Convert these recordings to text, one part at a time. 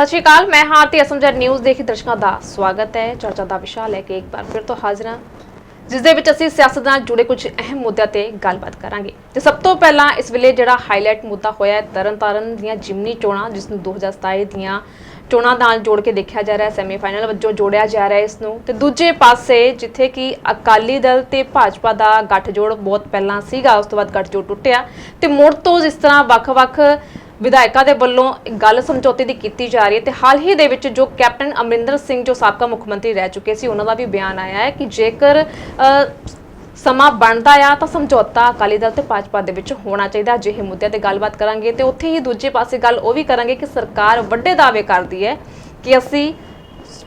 ਸਤਿ ਸ਼੍ਰੀ ਅਕਾਲ, ਮੈਂ ਹਾਂ ਹਾਰਤੀ ਅਸਮਝਰ ਨਿਊਜ਼ ਦੇਖੀ ਦਰਸ਼ਕਾਂ ਦਾ ਸਵਾਗਤ ਹੈ। ਚਰਚਾ ਦਾ ਵਿਸ਼ਾ ਲੈ ਕੇ ਇੱਕ ਵਾਰ ਫਿਰ ਤੋਂ ਹਾਜ਼ਰ ਹਾਂ। ਜਿਸ ਦੇ ਵਿੱਚ ਅਸੀਂ ਸਿਆਸਤ ਨਾਲ ਜੁੜੇ ਕੁਝ ਅਹਿਮ ਮੁੱਦਿਆਂ ਤੇ ਗੱਲਬਾਤ ਕਰਾਂਗੇ। ਤੇ ਸਭ ਤੋਂ ਪਹਿਲਾਂ ਇਸ ਵੇਲੇ ਜਿਹੜਾ ਹਾਈਲਾਈਟ ਮੁੱਦਾ ਹੋਇਆ ਹੈ, ਤਰਨਤਾਰਨ ਦੀਆਂ ਜਿਮਨੀ ਚੋਣਾਂ, ਜਿਸ ਨੂੰ 2027 ਦੀਆਂ ਚੋਣਾਂ ਨਾਲ ਜੋੜ ਕੇ ਦੇਖਿਆ ਜਾ ਰਿਹਾ ਹੈ ਸੈਮੀਫਾਈਨਲ ਵਜੋਂ ਜੋੜਿਆ ਜਾ ਰਿਹਾ ਹੈ ਇਸ ਨੂੰ। ਤੇ ਦੂਜੇ ਪਾਸੇ ਜਿੱਥੇ ਕਿ ਅਕਾਲੀ ਦਲ ਤੇ ਭਾਜਪਾ ਦਾ ਗੱਠਜੋੜ ਬਹੁਤ ਪਹਿਲਾਂ ਸੀਗਾ, ਉਸ ਤੋਂ ਬਾਅਦ ਗੱਠਜੋੜ ਟੁੱਟਿਆ। ਤੇ ਮੁੜ ਤੋਂ ਜਿਸ ਤਰ੍ਹਾਂ ਵੱਖ-ਵੱਖ ਵਿਧਾਇਕਾਂ ਦੇ ਵੱਲੋਂ ਗੱਲ ਸਮਝੌਤੇ ਦੀ ਕੀਤੀ ਜਾ ਰਹੀ ਹੈ ਤੇ ਹਾਲ ਹੀ ਦੇ ਵਿੱਚ ਜੋ ਕੈਪਟਨ ਅਮਰਿੰਦਰ ਸਿੰਘ ਜੋ ਸਾਬਕਾ ਮੁੱਖ ਮੰਤਰੀ ਰਹਿ ਚੁੱਕੇ ਸੀ, ਉਹਨਾਂ ਦਾ ਵੀ ਬਿਆਨ ਆਇਆ ਹੈ ਕਿ ਜੇਕਰ ਸਮਾਂ ਬਣਦਾ ਆ ਤਾਂ ਸਮਝੌਤਾ ਅਕਾਲੀ ਦਲ ਤੇ ਭਾਜਪਾ ਦੇ ਵਿੱਚ ਹੋਣਾ ਚਾਹੀਦਾ। ਅਜਿਹੇ ਮੁੱਦਿਆਂ ਤੇ ਗੱਲਬਾਤ ਕਰਾਂਗੇ ਤੇ ਉੱਥੇ ਹੀ ਦੂਜੇ ਪਾਸੇ ਗੱਲ ਉਹ ਵੀ ਕਰਾਂਗੇ ਕਿ ਸਰਕਾਰ ਵੱਡੇ ਦਾਅਵੇ ਕਰਦੀ ਹੈ ਕਿ ਅਸੀਂ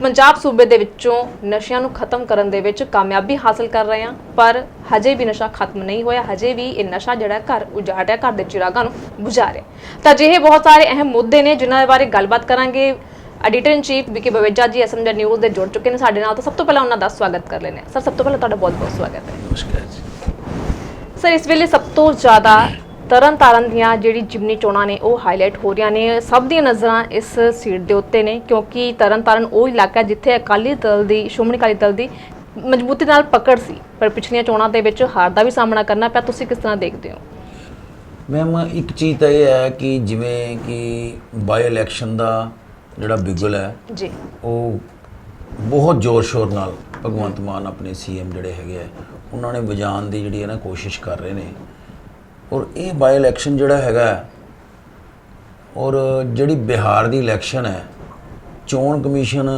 ਪੰਜਾਬ ਸੂਬੇ ਦੇ ਵਿੱਚੋਂ ਨਸ਼ਿਆਂ ਨੂੰ ਖਤਮ ਕਰਨ ਦੇ ਵਿੱਚ ਕਾਮਯਾਬੀ ਹਾਸਲ ਕਰ ਰਹੇ ਹਾਂ ਪਰ ਹਜੇ ਵੀ ਨਸ਼ਾ ਖਤਮ ਨਹੀਂ ਹੋਇਆ ਹਜੇ ਵੀ ਇਹ ਨਸ਼ਾ ਜਿਹੜਾ ਘਰ ਉਜਾੜ ਰਿਹਾ ਘਰ ਦੇ ਚਿਰਾਗਾਂ ਨੂੰ ਬੁਝਾ ਰਿਹਾ ਤਾਂ ਅਜਿਹੇ ਬਹੁਤ ਸਾਰੇ ਅਹਿਮ ਮੁੱਦੇ ਨੇ ਜਿਨ੍ਹਾਂ ਦੇ ਬਾਰੇ ਗੱਲਬਾਤ ਕਰਾਂਗੇ। Editor in chief Vicky Baweja ji SMG news ਦੇ ਜੁੜ ਚੁੱਕੇ ਨੇ ਸਾਡੇ ਨਾਲ। ਤਾਂ ਸਭ ਤੋਂ ਪਹਿਲਾਂ ਉਹਨਾਂ ਦਾ ਸਵਾਗਤ ਕਰ ਲੈਂਦੇ ਹਾਂ। ਸਰ ਸਭ ਤੋਂ ਪਹਿਲਾਂ ਤੁਹਾਡਾ ਬਹੁਤ ਬਹੁਤ ਸਵਾਗਤ ਹੈ। ਨਮਸਕਾਰ ਜੀ। ਸਰ ਇਸ ਵੇਲੇ ਸਭ ਤੋਂ ਜ਼ਿਆਦਾ ਤਰਨ ਤਾਰਨ ਦੀਆਂ ਜਿਹੜੀ ਜਿਮਨੀ ਚੋਣਾਂ ਨੇ ਉਹ ਹਾਈਲਾਈਟ ਹੋ ਰਹੀਆਂ ਨੇ। ਸਭ ਦੀਆਂ ਨਜ਼ਰਾਂ ਇਸ ਸੀਟ ਦੇ ਉੱਤੇ ਨੇ ਕਿਉਂਕਿ ਤਰਨ ਤਾਰਨ ਉਹ ਇਲਾਕਾ ਜਿੱਥੇ ਅਕਾਲੀ ਦਲ ਦੀ ਸ਼੍ਰੋਮਣੀ ਅਕਾਲੀ ਦਲ ਦੀ ਮਜ਼ਬੂਤੀ ਨਾਲ ਪਕੜ ਸੀ। ਪਰ ਪਿਛਲੀਆਂ ਚੋਣਾਂ ਦੇ ਵਿੱਚ ਹਾਰ ਦਾ ਵੀ ਸਾਹਮਣਾ ਕਰਨਾ ਪਿਆ। ਤੁਸੀਂ ਕਿਸ ਤਰ੍ਹਾਂ ਦੇਖਦੇ ਹੋ? ਮੈਮ ਇੱਕ ਚੀਜ਼ ਤਾਂ ਇਹ ਹੈ ਕਿ ਜਿਵੇਂ ਕਿ ਬਾਈ ਇਲੈਕਸ਼ਨ ਦਾ ਜਿਹੜਾ ਬਿਗਲ ਹੈ ਜੀ। ਉਹ ਬਹੁਤ ਜ਼ੋਰ ਸ਼ੋਰ ਨਾਲ ਭਗਵੰਤ ਮਾਨ ਆਪਣੇ ਸੀਐਮ ਜਿਹੜੇ ਹੈਗੇ ਆ ਉਹਨਾਂ ਨੇ ਵਜਾਉਣ ਦੀ ਜਿਹੜੀ ਹੈ ਨਾ ਕੋਸ਼ਿਸ਼ ਕਰ ਰਹੇ ਨੇ। ਔਰ ਇਹ ਬਾਈ ਇਲੈਕਸ਼ਨ ਜਿਹੜਾ ਹੈਗਾ ਔਰ ਜਿਹੜੀ ਬਿਹਾਰ ਦੀ ਇਲੈਕਸ਼ਨ ਹੈ ਚੋਣ ਕਮਿਸ਼ਨ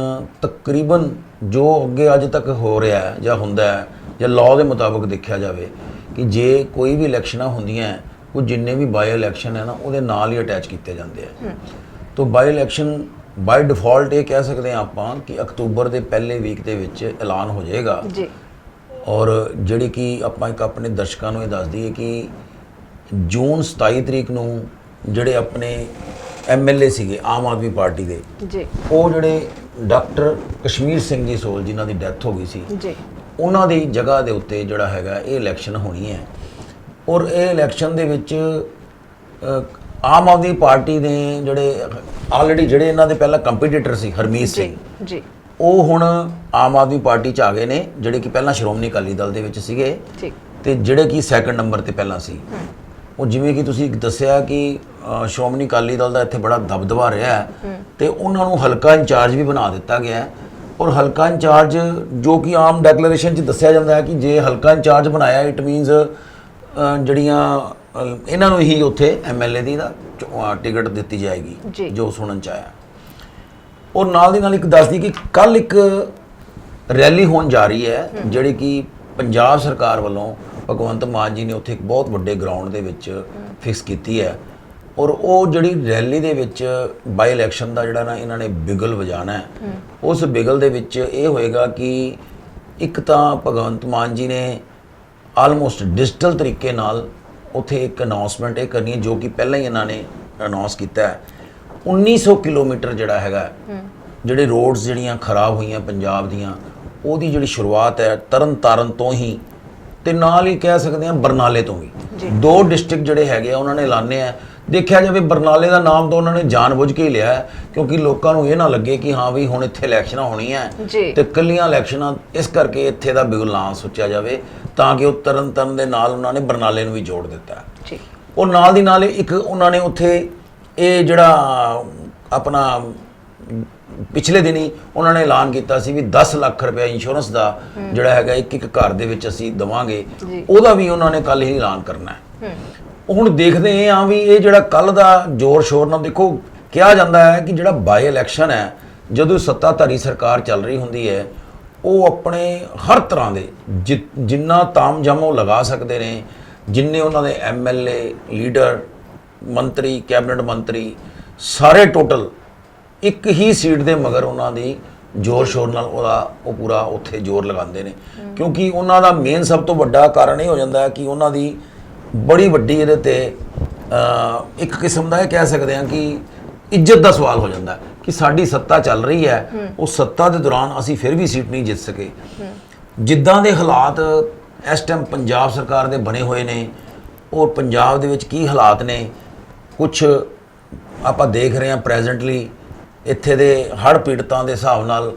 ਤਕਰੀਬਨ ਜੋ ਅੱਗੇ ਅੱਜ ਤੱਕ ਹੋ ਰਿਹਾ ਹੈ ਜਾਂ ਹੁੰਦਾ ਹੈ ਜਾਂ ਲਾਅ ਦੇ ਮੁਤਾਬਕ ਦੇਖਿਆ ਜਾਵੇ ਕਿ ਜੇ ਕੋਈ ਵੀ ਇਲੈਕਸ਼ਨਾਂ ਹੁੰਦੀਆਂ ਉਹ ਜਿੰਨੇ ਵੀ ਬਾਈ ਇਲੈਕਸ਼ਨ ਹੈ ਨਾ ਉਹਦੇ ਨਾਲ ਹੀ ਅਟੈਚ ਕੀਤੇ ਜਾਂਦੇ ਆ। ਤੋਂ ਬਾਈ ਇਲੈਕਸ਼ਨ ਬਾਈ ਡਿਫਾਲਟ ਇਹ ਕਹਿ ਸਕਦੇ ਹਾਂ ਆਪਾਂ ਕਿ ਅਕਤੂਬਰ ਦੇ ਪਹਿਲੇ ਵੀਕ ਦੇ ਵਿੱਚ ਐਲਾਨ ਹੋ ਜਾਏਗਾ। ਜੀ। ਔਰ ਜਿਹੜੀ ਕਿ ਆਪਾਂ ਇੱਕ ਆਪਣੇ ਦਰਸ਼ਕਾਂ ਨੂੰ ਇਹ ਦੱਸ ਦਈਏ ਕਿ ਜੂਨ 27 ਤਰੀਕ ਨੂੰ ਜਿਹੜੇ ਆਪਣੇ ਐਮਐਲਏ ਸੀਗੇ ਆਮ ਆਦਮੀ ਪਾਰਟੀ ਦੇ। ਜੀ। ਉਹ ਜਿਹੜੇ ਡਾਕਟਰ ਕਸ਼ਮੀਰ ਸਿੰਘ ਜੀ ਸੋਲ ਜਿਨ੍ਹਾਂ ਦੀ ਡੈਥ ਹੋ ਗਈ ਸੀ ਜੀ। ਉਹਨਾਂ ਦੀ ਜਗ੍ਹਾ ਦੇ ਉੱਤੇ ਜਿਹੜਾ ਹੈਗਾ ਇਹ ਇਲੈਕਸ਼ਨ ਹੋਣੀ ਹੈ। ਔਰ ਇਹ ਇਲੈਕਸ਼ਨ ਦੇ ਵਿੱਚ ਆਮ ਆਦਮੀ ਪਾਰਟੀ ਦੇ ਜਿਹੜੇ ਆਲਰੇਡੀ ਜਿਹੜੇ ਇਹਨਾਂ ਦੇ ਪਹਿਲਾਂ ਕੰਪੀਟੀਟਰ ਸੀ ਹਰਮੀਤ ਸਿੰਘ। ਜੀ। ਜੀ ਉਹ ਹੁਣ ਆਮ ਆਦਮੀ ਪਾਰਟੀ ਚ ਆ ਗਏ ਨੇ ਜਿਹੜੇ ਕਿ ਪਹਿਲਾਂ ਸ਼੍ਰੋਮਣੀ ਅਕਾਲੀ ਦਲ ਦੇ ਵਿੱਚ ਸੀਗੇ। ਠੀਕ ਤੇ ਜਿਹੜੇ ਕਿ ਸੈਕੰਡ ਨੰਬਰ ਤੇ ਪਹਿਲਾਂ ਸੀ। ਉਹ ਜਿਵੇਂ ਕਿ ਤੁਸੀਂ ਦੱਸਿਆ ਕਿ ਅ, ਸ਼੍ਰੋਮਣੀ ਅਕਾਲੀ ਦਲ ਦਾ ਇੱਥੇ ਬੜਾ ਦਬਦਬਾ ਰਿਹਾ ਹੈ ਤੇ ਉਹਨਾਂ ਨੂੰ ਹਲਕਾ ਇੰਚਾਰਜ ਵੀ ਬਣਾ ਦਿੱਤਾ ਗਿਆ ਹੈ। ਔਰ ਹਲਕਾ ਇੰਚਾਰਜ ਜੋ ਕਿ ਆਮ ਡੈਕਲੇਰੇਸ਼ਨ 'ਚ ਦੱਸਿਆ ਜਾਂਦਾ ਹੈ ਕਿ ਜੇ ਹਲਕਾ ਇੰਚਾਰਜ ਬਣਾਇਆ ਇਟ ਮੀਨਸ ਜਿਹੜੀਆਂ ਅ, ਇਹਨਾਂ ਨੂੰ ਹੀ ਉੱਥੇ ਐਮਐਲਏ ਦੀ ਦਾ ਚ- ਅ, ਟਿਕਟ ਦਿੱਤੀ ਜੀ। ਜਾਏਗੀ ਜੋ। ਸੁਣਨ ਚ ਆਇਆ। ਔਰ ਨਾਲ ਦੀ ਨਾਲ ਇੱਕ ਦੱਸਦੀ ਕਿ ਕੱਲ ਇੱਕ ਰੈਲੀ ਹੋਣ ਜਾ ਰਹੀ ਹੈ। ਜਿਹੜੀ ਕਿ ਪੰਜਾਬ ਸਰਕਾਰ ਵੱਲੋਂ ਭਗਵੰਤ ਮਾਨ ਜੀ ਨੇ ਉੱਥੇ ਇੱਕ ਬਹੁਤ ਵੱਡੇ ਗਰਾਊਂਡ ਦੇ ਵਿੱਚ ਫਿਕਸ ਕੀਤੀ ਹੈ। ਔਰ ਉਹ ਜਿਹੜੀ ਰੈਲੀ ਦੇ ਵਿੱਚ ਬਾਈ ਇਲੈਕਸ਼ਨ ਦਾ ਜਿਹੜਾ ਨਾ ਇਹਨਾਂ ਨੇ ਬਿਗਲ ਵਜਾਣਾ ਉਸ ਬਿਗਲ ਦੇ ਵਿੱਚ ਇਹ ਹੋਏਗਾ ਕਿ ਇੱਕ ਤਾਂ ਭਗਵੰਤ ਮਾਨ ਜੀ ਨੇ ਆਲਮੋਸਟ ਡਿਜੀਟਲ ਤਰੀਕੇ ਨਾਲ ਉਥੇ ਇੱਕ ਅਨਾਉਂਸਮੈਂਟ ਇਹ ਕਰਨੀ ਹੈ ਜੋ ਕਿ ਪਹਿਲਾਂ ਹੀ ਇਹਨਾਂ ਨੇ ਅਨਾਉਂਸ ਕੀਤਾ ਹੈ। 1900 ਕਿਲੋਮੀਟਰ ਜਿਹੜਾ ਹੈਗਾ ਜਿਹੜੇ ਰੋਡਸ ਜਿਹੜੀਆਂ ਖਰਾਬ ਹੋਈਆਂ ਪੰਜਾਬ ਦੀਆਂ ਉਹਦੀ ਜਿਹੜੀ ਸ਼ੁਰੂਆਤ ਹੈ ਤਰਨ ਤਾਰਨ ਤੋਂ ਹੀ ਤੇ ਨਾਲ ਹੀ ਕਹਿ ਸਕਦੇ ਹਾਂ ਬਰਨਾਲੇ ਤੋਂ ਵੀ। ਦੋ ਡਿਸਟ੍ਰਿਕਟ ਜਿਹੜੇ ਹੈਗੇ ਆ ਉਹਨਾਂ ਨੇ ਐਲਾਨੇ ਆ ਦੇਖਿਆ ਜਾਵੇ ਬਰਨਾਲੇ ਦਾ ਨਾਮ ਤਾਂ ਉਹਨਾਂ ਨੇ ਜਾਣਬੁੱਝ ਕੇ ਹੀ ਲਿਆ ਹੈ ਕਿਉਂਕਿ ਲੋਕਾਂ ਨੂੰ ਇਹ ਨਾ ਲੱਗੇ ਕਿ ਹਾਂ ਵੀ ਹੁਣ ਇੱਥੇ ਇਲੈਕਸ਼ਨਾਂ ਹੋਣੀਆਂ। ਤੇ ਕੱਲੀਆਂ ਇਲੈਕਸ਼ਨਾਂ ਇਸ ਕਰਕੇ ਇੱਥੇ ਦਾ ਬਿਗਲ ਨਾ ਸੋਚਿਆ ਜਾਵੇ ਤਾਂ ਕਿ ਉਹ ਤਰਨ ਤਰਨ ਦੇ ਨਾਲ ਉਹਨਾਂ ਨੇ ਬਰਨਾਲੇ ਨੂੰ ਵੀ ਜੋੜ ਦਿੱਤਾ ਜੀ ਉਹ ਨਾਲ ਦੀ ਨਾਲ ਇੱਕ ਉਹਨਾਂ ਨੇ ਉੱਥੇ ਇਹ ਜਿਹੜਾ ਆਪਣਾ ਪਿਛਲੇ ਦਿਨੀ ਉਹਨਾਂ ਨੇ ਐਲਾਨ ਕੀਤਾ ਸੀ ਵੀ 10 ਲੱਖ ਰੁਪਏ ਇੰਸ਼ੋਰੈਂਸ ਦਾ ਜਿਹੜਾ ਹੈਗਾ ਇੱਕ ਇੱਕ ਘਰ ਦੇ ਵਿੱਚ ਅਸੀਂ ਦਵਾਂਗੇ। ਉਹਦਾ ਵੀ ਉਹਨਾਂ ਨੇ ਕੱਲ ਹੀ ਐਲਾਨ ਕਰਨਾ ਹੈ। ਹੁਣ ਦੇਖਦੇ ਆ ਵੀ ਇਹ ਜਿਹੜਾ ਕੱਲ ਦਾ ਜ਼ੋਰ ਸ਼ੋਰ ਨਾਲ ਦੇਖੋ ਕਿਹਾ ਜਾਂਦਾ ਹੈ ਕਿ ਜਿਹੜਾ ਬਾਈ ਇਲੈਕਸ਼ਨ ਹੈ ਜਦੋਂ ਸੱਤਾਧਾਰੀ ਸਰਕਾਰ ਚੱਲ ਰਹੀ ਹੁੰਦੀ ਹੈ ਉਹ ਆਪਣੇ ਹਰ ਤਰ੍ਹਾਂ ਦੇ ਜਿੰਨਾ ਤਾਮਝਾਮ ਉਹ ਲਗਾ ਸਕਦੇ ਨੇ ਜਿੰਨੇ ਉਹਨਾਂ ਦੇ ਐਮਐਲਏ ਲੀਡਰ ਮੰਤਰੀ ਕੈਬਨਿਟ ਮੰਤਰੀ ਸਾਰੇ ਟੋਟਲ ਇੱਕ ਹੀ ਸੀਟ ਦੇ ਮਗਰ ਉਹਨਾਂ ਦੀ ਜ਼ੋਰ ਸ਼ੋਰ ਨਾਲ ਉਹਦਾ ਉਹ ਪੂਰਾ ਉੱਥੇ ਜ਼ੋਰ ਲਗਾਉਂਦੇ ਨੇ। ਕਿਉਂਕਿ ਉਹਨਾਂ ਦਾ ਮੇਨ ਸਭ ਤੋਂ ਵੱਡਾ ਕਾਰਨ ਇਹ ਹੋ ਜਾਂਦਾ ਹੈ ਕਿ ਉਹਨਾਂ ਦੀ ਬੜੀ ਵੱਡੀ ਇਹਦੇ ਤੇ ਇੱਕ ਕਿਸਮ ਦਾ ਇਹ ਕਹਿ ਸਕਦੇ ਹਾਂ ਕਿ ਇੱਜ਼ਤ ਦਾ ਸਵਾਲ ਹੋ ਜਾਂਦਾ ਕਿ ਸਾਡੀ ਸੱਤਾ ਚੱਲ ਰਹੀ ਹੈ ਉਹ ਸੱਤਾ ਦੇ ਦੌਰਾਨ ਅਸੀਂ ਫਿਰ ਵੀ ਸੀਟ ਨਹੀਂ ਜਿੱਤ ਸਕੇ। ਜਿੱਦਾਂ ਦੇ ਹਾਲਾਤ ਇਸ ਟਾਈਮ ਪੰਜਾਬ ਸਰਕਾਰ ਦੇ ਬਣੇ ਹੋਏ ਨੇ ਔਰ ਪੰਜਾਬ ਦੇ ਵਿੱਚ ਕੀ ਹਾਲਾਤ ਨੇ ਕੁਝ ਆਪਾਂ ਦੇਖ ਰਹੇ ਹਾਂ ਪ੍ਰੈਜ਼ੈਂਟਲੀ ਇੱਥੇ ਦੇ ਹੜ੍ਹ ਪੀੜਤਾਂ ਦੇ ਹਿਸਾਬ ਨਾਲ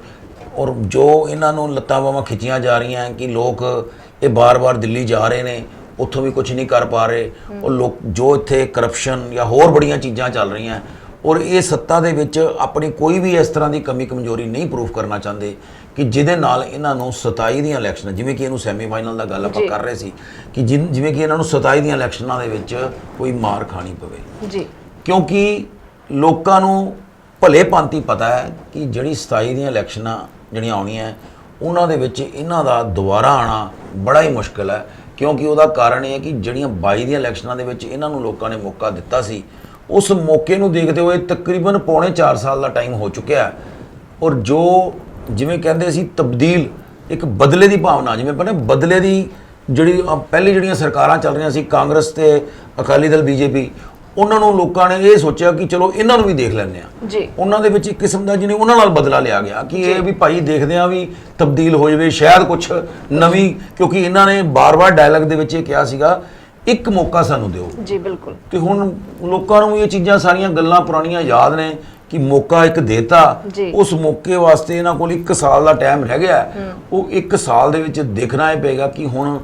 ਔਰ ਜੋ ਇਹਨਾਂ ਨੂੰ ਲੱਤਾਂ ਬਾਹਾਂ ਖਿੱਚੀਆਂ ਜਾ ਰਹੀਆਂ ਹੈ ਕਿ ਲੋਕ ਇਹ ਬਾਰ-ਬਾਰ ਦਿੱਲੀ ਜਾ ਰਹੇ ਨੇ ਉੱਥੋਂ ਵੀ ਕੁਝ ਨਹੀਂ ਕਰ ਪਾ ਰਹੇ ਉਹ ਲੋਕ ਜੋ ਇੱਥੇ ਕਰਪਸ਼ਨ ਜਾਂ ਹੋਰ ਬੜੀਆਂ ਚੀਜ਼ਾਂ ਚੱਲ ਰਹੀਆਂ ਔਰ ਇਹ ਸੱਤਾ ਦੇ ਵਿੱਚ ਆਪਣੀ ਕੋਈ ਵੀ ਇਸ ਤਰ੍ਹਾਂ ਦੀ ਕਮੀ ਕਮਜ਼ੋਰੀ ਨਹੀਂ ਪ੍ਰੂਫ ਕਰਨਾ ਚਾਹੁੰਦੇ ਕਿ ਜਿਹਦੇ ਨਾਲ ਇਹਨਾਂ ਨੂੰ 27 ਦੀਆਂ ਇਲੈਕਸ਼ਨ ਜਿਵੇਂ ਕਿ ਇਹਨੂੰ ਸੈਮੀਫਾਈਨਲ ਦਾ ਗੱਲ ਆਪਾਂ। ਕਰ ਰਹੇ ਸੀ ਕਿ ਜਿਵੇਂ ਕਿ ਇਹਨਾਂ ਨੂੰ 27 ਦੀਆਂ ਇਲੈਕਸ਼ਨਾਂ ਦੇ ਵਿੱਚ ਕੋਈ ਮਾਰ ਖਾਣੀ ਪਵੇ। ਜੀ। ਕਿਉਂਕਿ ਲੋਕਾਂ ਨੂੰ ਭਲੇ ਭਾਂਤੀ ਪਤਾ ਹੈ ਕਿ ਜਿਹੜੀ 27 ਦੀਆਂ ਇਲੈਕਸ਼ਨਾਂ ਜਿਹੜੀਆਂ ਆਉਣੀਆਂ, ਉਹਨਾਂ ਦੇ ਵਿੱਚ ਇਹਨਾਂ ਦਾ ਦੁਬਾਰਾ ਆਣਾ ਬੜਾ ਹੀ ਮੁਸ਼ਕਲ ਹੈ। ਕਿਉਂਕਿ ਉਹਦਾ ਕਾਰਨ ਇਹ ਹੈ ਕਿ ਜਿਹੜੀਆਂ 22 ਦੀਆਂ ਇਲੈਕਸ਼ਨਾਂ ਦੇ ਵਿੱਚ ਇਹਨਾਂ ਨੂੰ ਲੋਕਾਂ ਨੇ ਮੌਕਾ ਦਿੱਤਾ ਸੀ, ਉਸ ਮੌਕੇ ਨੂੰ ਦੇਖਦੇ ਹੋਏ ਤਕਰੀਬਨ ਪੌਣੇ 4 ਸਾਲ ਦਾ ਟਾਈਮ ਹੋ ਚੁੱਕਿਆ ਹੈ। ਔਰ ਜੋ ਜਿਵੇਂ ਕਹਿੰਦੇ ਸੀ, ਤਬਦੀਲ ਇੱਕ ਬਦਲੇ ਦੀ ਭਾਵਨਾ, ਜਿਵੇਂ ਕਹਿੰਦੇ ਬਦਲੇ ਦੀ ਜਿਹੜੀ ਪਹਿਲੀ ਜਿਹੜੀਆਂ ਸਰਕਾਰਾਂ ਚੱਲ ਰਹੀਆਂ ਸੀ, ਕਾਂਗਰਸ ਤੇ ਅਕਾਲੀ ਦਲ, ਬੀਜੇਪੀ ਉਹਨਾਂ ਨੂੰ ਲੋਕਾਂ ਨੇ ਇਹ ਸੋਚਿਆ ਕਿ ਚਲੋ ਇਹਨਾਂ ਨੂੰ ਵੀ ਦੇਖ ਲੈਂਦੇ ਆ ਜੀ। ਉਹਨਾਂ ਦੇ ਵਿੱਚ ਇੱਕ ਕਿਸਮ ਦਾ ਜਿਹਨੇ ਉਹਨਾਂ ਨਾਲ ਬਦਲਾ ਲਿਆ ਗਿਆ ਕਿ ਇਹ ਵੀ ਭਾਈ ਦੇਖਦੇ ਆ ਵੀ ਤਬਦੀਲ ਹੋ ਜਾਵੇ ਸ਼ਾਇਦ ਕੁਝ ਨਵੀਂ ਕਿਉਂਕਿ ਇਹਨਾਂ ਨੇ ਬਾਰ-ਬਾਰ ਡਾਇਲੌਗ ਦੇ ਵਿੱਚ ਇਹ ਕਿਹਾ ਸੀਗਾ ਇੱਕ ਮੌਕਾ ਸਾਨੂੰ ਦਿਓ। ਜੀ ਬਿਲਕੁਲ। ਤੇ ਹੁਣ ਲੋਕਾਂ ਨੂੰ ਇਹ ਚੀਜ਼ਾਂ ਸਾਰੀਆਂ ਗੱਲਾਂ ਪੁਰਾਣੀਆਂ ਯਾਦ ਨੇ ਕਿ ਮੌਕਾ ਇੱਕ ਦੇਤਾ। ਉਸ ਮੌਕੇ ਵਾਸਤੇ ਇਹਨਾਂ ਕੋਲ 1 ਸਾਲ ਦਾ ਟਾਈਮ ਰਹਿ ਗਿਆ। ਹੈ। ਉਹ 1 ਸਾਲ ਦੇ ਵਿੱਚ ਦੇਖਣਾ ਇਹ ਪਏਗਾ ਕਿ ਹੁਣ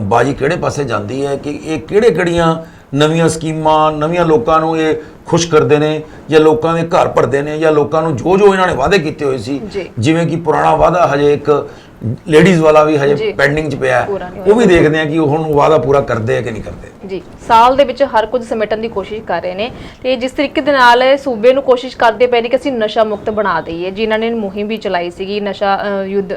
ਬਾਜੀ ਕਿਹੜੇ ਪਾਸੇ ਜਾਂਦੀ ਹੈ ਕਿ ਇਹ ਕਿਹੜੇ ਕਿਹੜੀਆਂ ਨਵੀਆਂ ਸਕੀਮਾਂ ਨਵੀਆਂ ਲੋਕਾਂ ਨੂੰ ਇਹ ਖੁਸ਼ ਕਰਦੇ ਨੇ ਜਾਂ ਲੋਕਾਂ ਦੇ ਘਰ ਭਰਦੇ ਨੇ ਜਾਂ ਲੋਕਾਂ ਨੂੰ ਜੋ ਜੋ ਇਹਨਾਂ ਨੇ ਵਾਅਦੇ ਕੀਤੇ ਹੋਏ ਸੀ। ਜਿਵੇਂ ਕਿ ਪੁਰਾਣਾ ਵਾਅਦਾ ਹਜੇ ਇੱਕ ਲੇਡੀਜ਼ ਵਾਲਾ ਵੀ। ਹਜੇ ਪੈਂਡਿੰਗ 'ਚ ਪਿਆ ਉਹ ਵੀ ਦੇਖਦੇ ਆ ਕਿ ਉਹ ਹੁਣ ਵਾਅਦਾ ਪੂਰਾ ਕਰਦੇ ਆ ਕਿ ਨਹੀਂ ਕਰਦੇ ਜੀ ਸਾਲ ਦੇ ਵਿੱਚ ਹਰ ਕੁਝ ਸਮੇਟਣ ਦੀ ਕੋਸ਼ਿਸ਼ ਕਰ ਰਹੇ ਨੇ ਤੇ ਜਿਸ ਤਰੀਕੇ ਦੇ ਨਾਲ ਸੂਬੇ ਨੂੰ ਕੋਸ਼ਿਸ਼ ਕਰਦੇ ਪਏ ਨੇ ਕਿ ਅਸੀਂ ਨਸ਼ਾ ਮੁਕਤ ਬਣਾ ਦਈਏ ਜਿਨ੍ਹਾਂ ਨੇ ਮੁਹਿੰਮ ਵੀ ਚਲਾਈ ਸੀਗੀ ਨਸ਼ਾ ਯੁੱਧ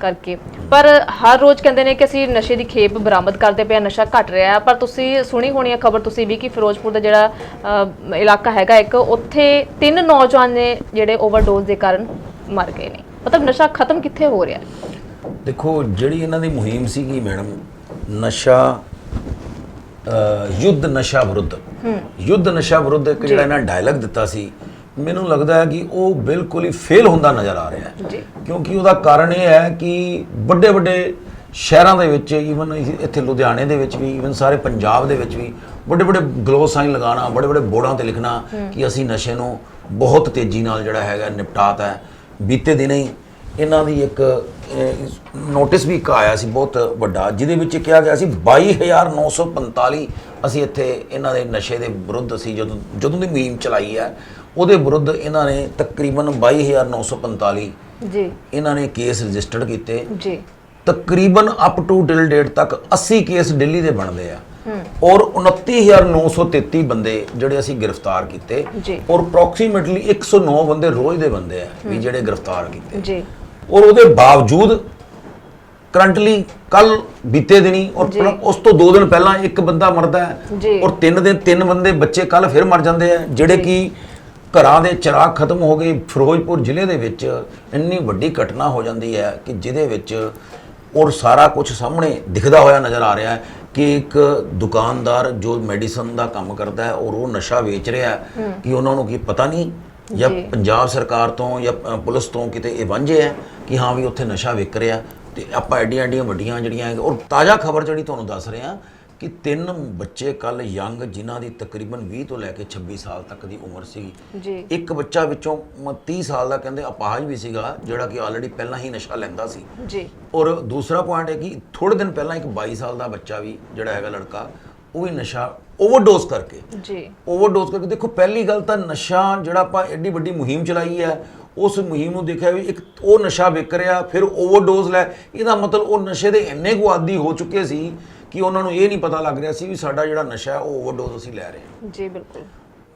ਕਰਕੇ। ਪਰ ਹਰ ਰੋਜ਼ ਕਹਿੰਦੇ ਨੇ ਕਿ ਅਸੀਂ ਨਸ਼ੇ ਦੀ ਖੇਪ ਬਰਾਮਦ ਕਰਦੇ ਪਏ ਨਸ਼ਾ ਘਟ ਰਿਹਾ ਹੈ। ਪਰ ਤੁਸੀਂ ਸੁਣੀ ਹੋਣੀ ਹੈ ਖਬਰ ਤੁਸੀਂ ਵੀ ਕਿ ਫਿਰੋਜ਼ਪੁਰ ਦਾ ਜਿਹੜਾ ਅ, ਇਲਾਕਾ ਹੈਗਾ ਇੱਕ ਉੱਥੇ ਤਿੰਨ ਨੌਜਵਾਨ ਨੇ ਜਿਹੜੇ ਓਵਰਡੋਜ਼ ਦੇ ਕਾਰਨ ਮਰ ਗਏ ਨੇ। ਮਤਲਬ ਨਸ਼ਾ ਖਤਮ ਕਿੱਥੇ ਹੋ ਰਿਹਾ ਹੈ? ਦੇਖੋ ਜਿਹੜੀ ਇਹਨਾਂ ਦੀ ਮੁਹਿੰਮ ਸੀਗੀ ਮੈਡਮ ਨਸ਼ਾ ਅ, ਯੁੱਧ ਨਸ਼ਾ ਵਿਰੁੱਧ। ਯੁੱਧ ਨਸ਼ਾ ਵਿਰੁੱਧ ਇੱਕ ਜਿਹੜਾ ਇਹਨਾਂ ਡਾਇਲੌਗ ਦਿੱਤਾ ਸੀ ਮੈਨੂੰ ਲੱਗਦਾ ਹੈ ਕਿ ਉਹ ਬਿਲਕੁਲ ਹੀ ਫੇਲ ਹੁੰਦਾ ਨਜ਼ਰ ਆ ਰਿਹਾ ਹੈ। ਕਿਉਂਕਿ ਉਹਦਾ ਕਾਰਨ ਇਹ ਹੈ ਕਿ ਵੱਡੇ ਵੱਡੇ ਸ਼ਹਿਰਾਂ ਦੇ ਵਿੱਚ ਈਵਨ ਇੱਥੇ ਲੁਧਿਆਣੇ ਦੇ ਵਿੱਚ ਵੀ ਈਵਨ ਸਾਰੇ ਪੰਜਾਬ ਦੇ ਵਿੱਚ ਵੀ ਵੱਡੇ ਵੱਡੇ ਗਲੋ ਸਾਈਨ ਲਗਾਉਣਾ ਵੱਡੇ ਵੱਡੇ ਬੋਰਡਾਂ ਤੇ ਲਿਖਣਾ ਕਿ ਅਸੀਂ ਨਸ਼ੇ ਨੂੰ ਬਹੁਤ ਤੇਜ਼ੀ ਨਾਲ ਜਿਹੜਾ ਹੈਗਾ ਨਿਪਟਾਤਾ ਹੈ। ਬੀਤੇ ਦਿਨੇ ਹੀ ਇਹਨਾਂ ਦੀ ਇੱਕ ਨੋਟਿਸ ਵੀ ਇੱਕ ਆਇਆ ਸੀ ਬਹੁਤ ਵੱਡਾ ਜਿਹਦੇ ਵਿੱਚ ਕਿਹਾ ਗਿਆ ਸੀ 22945 ਅਸੀਂ ਇੱਥੇ ਇਹਨਾਂ ਦੇ ਨਸ਼ੇ ਦੇ ਵਿਰੁੱਧ ਅਸੀਂ ਜਦੋਂ ਜਦੋਂ ਦੀ ਮੁਹਿੰਮ ਚਲਾਈ ਹੈ ਉਹਦੇ ਵਿਰੁੱਧ ਇਹਨਾਂ ਨੇ ਤਕਰੀਬਨ 22945 ਜੀ। ਇਹਨਾਂ ਨੇ ਕੇਸ ਰਜਿਸਟਰਡ ਕੀਤੇ। ਜੀ। ਤਕਰੀਬਨ ਅਪ ਟੂ ਟਿਲ ਡੇਟ ਤੱਕ 80 ਕੇਸ ਦਿੱਲੀ ਦੇ ਬਣਦੇ ਆ। ਔਰ 29933 ਬੰਦੇ ਜਿਹੜੇ ਅਸੀਂ ਗ੍ਰਿਫਤਾਰ ਕੀਤੇ। ਔਰ ਅਪਰੋਕਸੀਮੇਟਲੀ 109 ਬੰਦੇ ਰੋਜ਼ ਦੇ ਬੰਦੇ ਆ ਵੀ ਜਿਹੜੇ ਗ੍ਰਿਫਤਾਰ ਕੀਤੇ। ਜੀ। ਔਰ ਉਹਦੇ ਬਾਵਜੂਦ ਕਰੰਟਲੀ ਕੱਲ ਬੀਤੇ ਦਿਨੀ ਔਰ ਉਸ ਤੋਂ 2 ਦਿਨ ਪਹਿਲਾਂ ਇੱਕ ਬੰਦਾ ਮਰਦਾ ਹੈ। ਔਰ ਤਿੰਨ ਦਿਨ ਤਿੰਨ ਬੰਦੇ ਬੱਚੇ ਕੱਲ ਫਿਰ ਮਰ ਜਾਂਦੇ ਆ ਜਿਹੜੇ ਕਿ ਘਰਾਂ ਦੇ ਚਿਰਾਗ ਖਤਮ ਹੋ ਗਏ ਫਿਰੋਜ਼ਪੁਰ ਜ਼ਿਲ੍ਹੇ ਦੇ ਵਿੱਚ ਇੰਨੀ ਵੱਡੀ ਘਟਨਾ ਹੋ ਜਾਂਦੀ ਹੈ ਕਿ ਜਿਹਦੇ ਵਿੱਚ ਔਰ ਸਾਰਾ ਕੁਝ ਸਾਹਮਣੇ ਦਿਖਦਾ ਹੋਇਆ ਨਜ਼ਰ ਆ ਰਿਹਾ ਹੈ ਕਿ ਇੱਕ ਦੁਕਾਨਦਾਰ ਜੋ ਮੈਡੀਸਨ ਦਾ ਕੰਮ ਕਰਦਾ ਹੈ ਔਰ ਉਹ ਨਸ਼ਾ ਵੇਚ ਰਿਹਾ ਹੈ ਕਿ ਉਹਨਾਂ ਨੂੰ ਕੀ ਪਤਾ ਨਹੀਂ ਜਾਂ। ਪੰਜਾਬ ਸਰਕਾਰ ਤੋਂ ਜਾਂ ਪੁਲਿਸ ਤੋਂ ਕਿਤੇ ਇਹ ਵਾਂਝੇ ਹੈ ਕਿ ਹਾਂ ਵੀ ਉੱਥੇ ਨਸ਼ਾ ਵਿਕ ਰਿਹਾ ਤੇ ਆਪਾਂ ਐਡੀਆਂ ਐਡੀਆਂ ਵੱਡੀਆਂ ਜਿਹੜੀਆਂ ਔਰ ਤਾਜ਼ਾ ਖਬਰ ਜਿਹੜੀ ਤੁਹਾਨੂੰ ਦੱਸ ਰਹੇ ਹਾਂ ਕਿ ਤਿੰਨ ਬੱਚੇ ਕੱਲ ਯੰਗ ਜਿਨ੍ਹਾਂ ਦੀ ਤਕਰੀਬਨ 20 ਤੋਂ ਲੈ ਕੇ 26 ਸਾਲ ਤੱਕ ਦੀ ਉਮਰ ਸੀ ਜੀ। ਇੱਕ ਬੱਚਾ ਵਿੱਚੋਂ ਮ- 30 ਸਾਲ ਦਾ ਕਹਿੰਦੇ ਅਪਾਹਜ ਵੀ ਸੀਗਾ ਜਿਹੜਾ ਕਿ ਆਲਰੇਡੀ ਪਹਿਲਾਂ ਹੀ ਨਸ਼ਾ ਲੈਂਦਾ ਸੀ। ਜੀ। ਔਰ ਦੂਸਰਾ ਪੁਆਇੰਟ ਹੈ ਕਿ ਥੋੜੇ ਦਿਨ ਪਹਿਲਾਂ ਇੱਕ 22 ਸਾਲ ਦਾ ਬੱਚਾ ਵੀ ਜਿਹੜਾ ਹੈਗਾ ਲੜਕਾ ਉਹ ਵੀ ਨਸ਼ਾ ਓਵਰਡੋਜ਼ ਕਰਕੇ। ਜੀ। ਓਵਰਡੋਜ਼ ਕਰਕੇ। ਦੇਖੋ ਪਹਿਲੀ ਗੱਲ ਤਾਂ ਨਸ਼ਾ ਜਿਹੜਾ ਆਪਾਂ ਐਡੀ ਵੱਡੀ ਮੁਹਿੰਮ ਚਲਾਈ ਹੈ ਉਸ ਮੁਹਿੰਮ ਨੂੰ ਦੇਖਿਆ ਵੀ ਇੱਕ ਉਹ ਨਸ਼ਾ ਵਿਕ ਰਿਹਾ ਫਿਰ ਓਵਰਡੋਜ਼ ਲੈ। ਇਹਦਾ ਮਤਲਬ ਉਹ ਨਸ਼ੇ ਦੇ ਇੰਨੇ ਕੁ ਆਦੀ ਹੋ ਚੁੱਕੇ ਸੀ ਕਿ ਉਹਨਾਂ ਨੂੰ ਇਹ ਨਹੀਂ ਪਤਾ ਲੱਗ ਰਿਹਾ ਸੀ ਵੀ ਸਾਡਾ ਜਿਹੜਾ ਨਸ਼ਾ ਹੈ ਉਹ ਓਵਰਡੋਜ਼ ਅਸੀਂ ਲੈ ਰਹੇ ਹਾਂ ਜੀ ਬਿਲਕੁਲ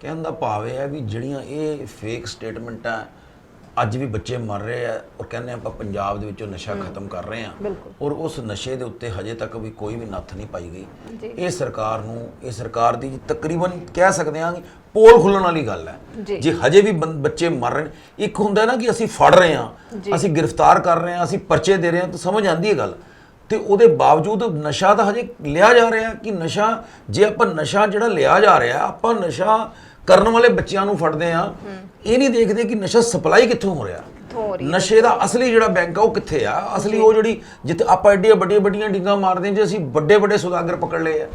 ਕਹਿਣ ਦਾ ਭਾਵ ਇਹ ਹੈ ਵੀ ਜਿਹੜੀਆਂ ਇਹ ਫੇਕ ਸਟੇਟਮੈਂਟਾਂ ਅੱਜ ਵੀ ਬੱਚੇ ਮਰ ਰਹੇ ਆ ਔਰ ਕਹਿੰਦੇ ਆਪਾਂ ਪੰਜਾਬ ਦੇ ਵਿੱਚੋਂ ਨਸ਼ਾ ਖਤਮ ਕਰ ਰਹੇ ਆ ਬਿਲਕੁਲ। ਔਰ ਉਸ ਨਸ਼ੇ ਦੇ ਉੱਤੇ ਹਜੇ ਤੱਕ ਵੀ ਕੋਈ ਵੀ ਨੱਥ ਨਹੀਂ ਪਾਈ। ਗਈ ਇਹ ਸਰਕਾਰ ਨੂੰ ਇਹ ਸਰਕਾਰ ਦੀ ਤਕਰੀਬਨ ਕਹਿ ਸਕਦੇ ਹਾਂ ਕਿ ਪੋਲ ਖੁੱਲਣ ਵਾਲੀ ਗੱਲ ਹੈ ਜੀ। ਜੇ ਹਜੇ ਵੀ ਬੰ- ਬੱਚੇ ਮਰ ਰਹੇ ਨੇ ਇੱਕ ਹੁੰਦਾ ਨਾ ਕਿ ਅਸੀਂ ਫੜ ਰਹੇ ਜੀ। ਅਸੀਂ ਗ੍ਰਿਫਤਾਰ ਕਰ ਰਹੇ ਹਾਂ ਅਸੀਂ ਪਰਚੇ ਦੇ ਰਹੇ ਹਾਂ ਤਾਂ ਸਮਝ ਆਂਦੀ ਹੈ ਗੱਲ ਤੇ ਉਹਦੇ ਬਾਵਜੂਦ ਨਸ਼ਾ ਤਾਂ ਹਜੇ ਲਿਆ ਜਾ ਰਿਹਾ ਕਿ ਨਸ਼ਾ ਜੇ ਆਪਾਂ ਨਸ਼ਾ ਜਿਹੜਾ ਲਿਆ ਜਾ ਰਿਹਾ ਆਪਾਂ ਨਸ਼ਾ ਕਰਨ ਵਾਲੇ ਬੱਚਿਆਂ ਨੂੰ ਫੜਦੇ ਆ ਇਹ ਨਹੀਂ ਦੇਖਦੇ ਕਿ ਨਸ਼ਾ ਸਪਲਾਈ ਕਿੱਥੋਂ ਹੋ ਰਿਹਾ। ਨਸ਼ੇ ਦਾ ਅਸਲੀ ਜਿਹੜਾ ਬੈਂਕ ਆ ਉਹ ਕਿੱਥੇ ਆ? ਅਸਲੀ ਉਹ ਜਿਹੜੀ ਜਿੱਥੇ ਆਪਾਂ ਐਡੀਆਂ ਵੱਡੀਆਂ ਵੱਡੀਆਂ ਡਿੰਗਾਂ ਮਾਰਦੇ ਜੇ ਅਸੀਂ ਵੱਡੇ ਵੱਡੇ ਸੁਦਾਗਰ ਪਕੜ ਲਏ ਆ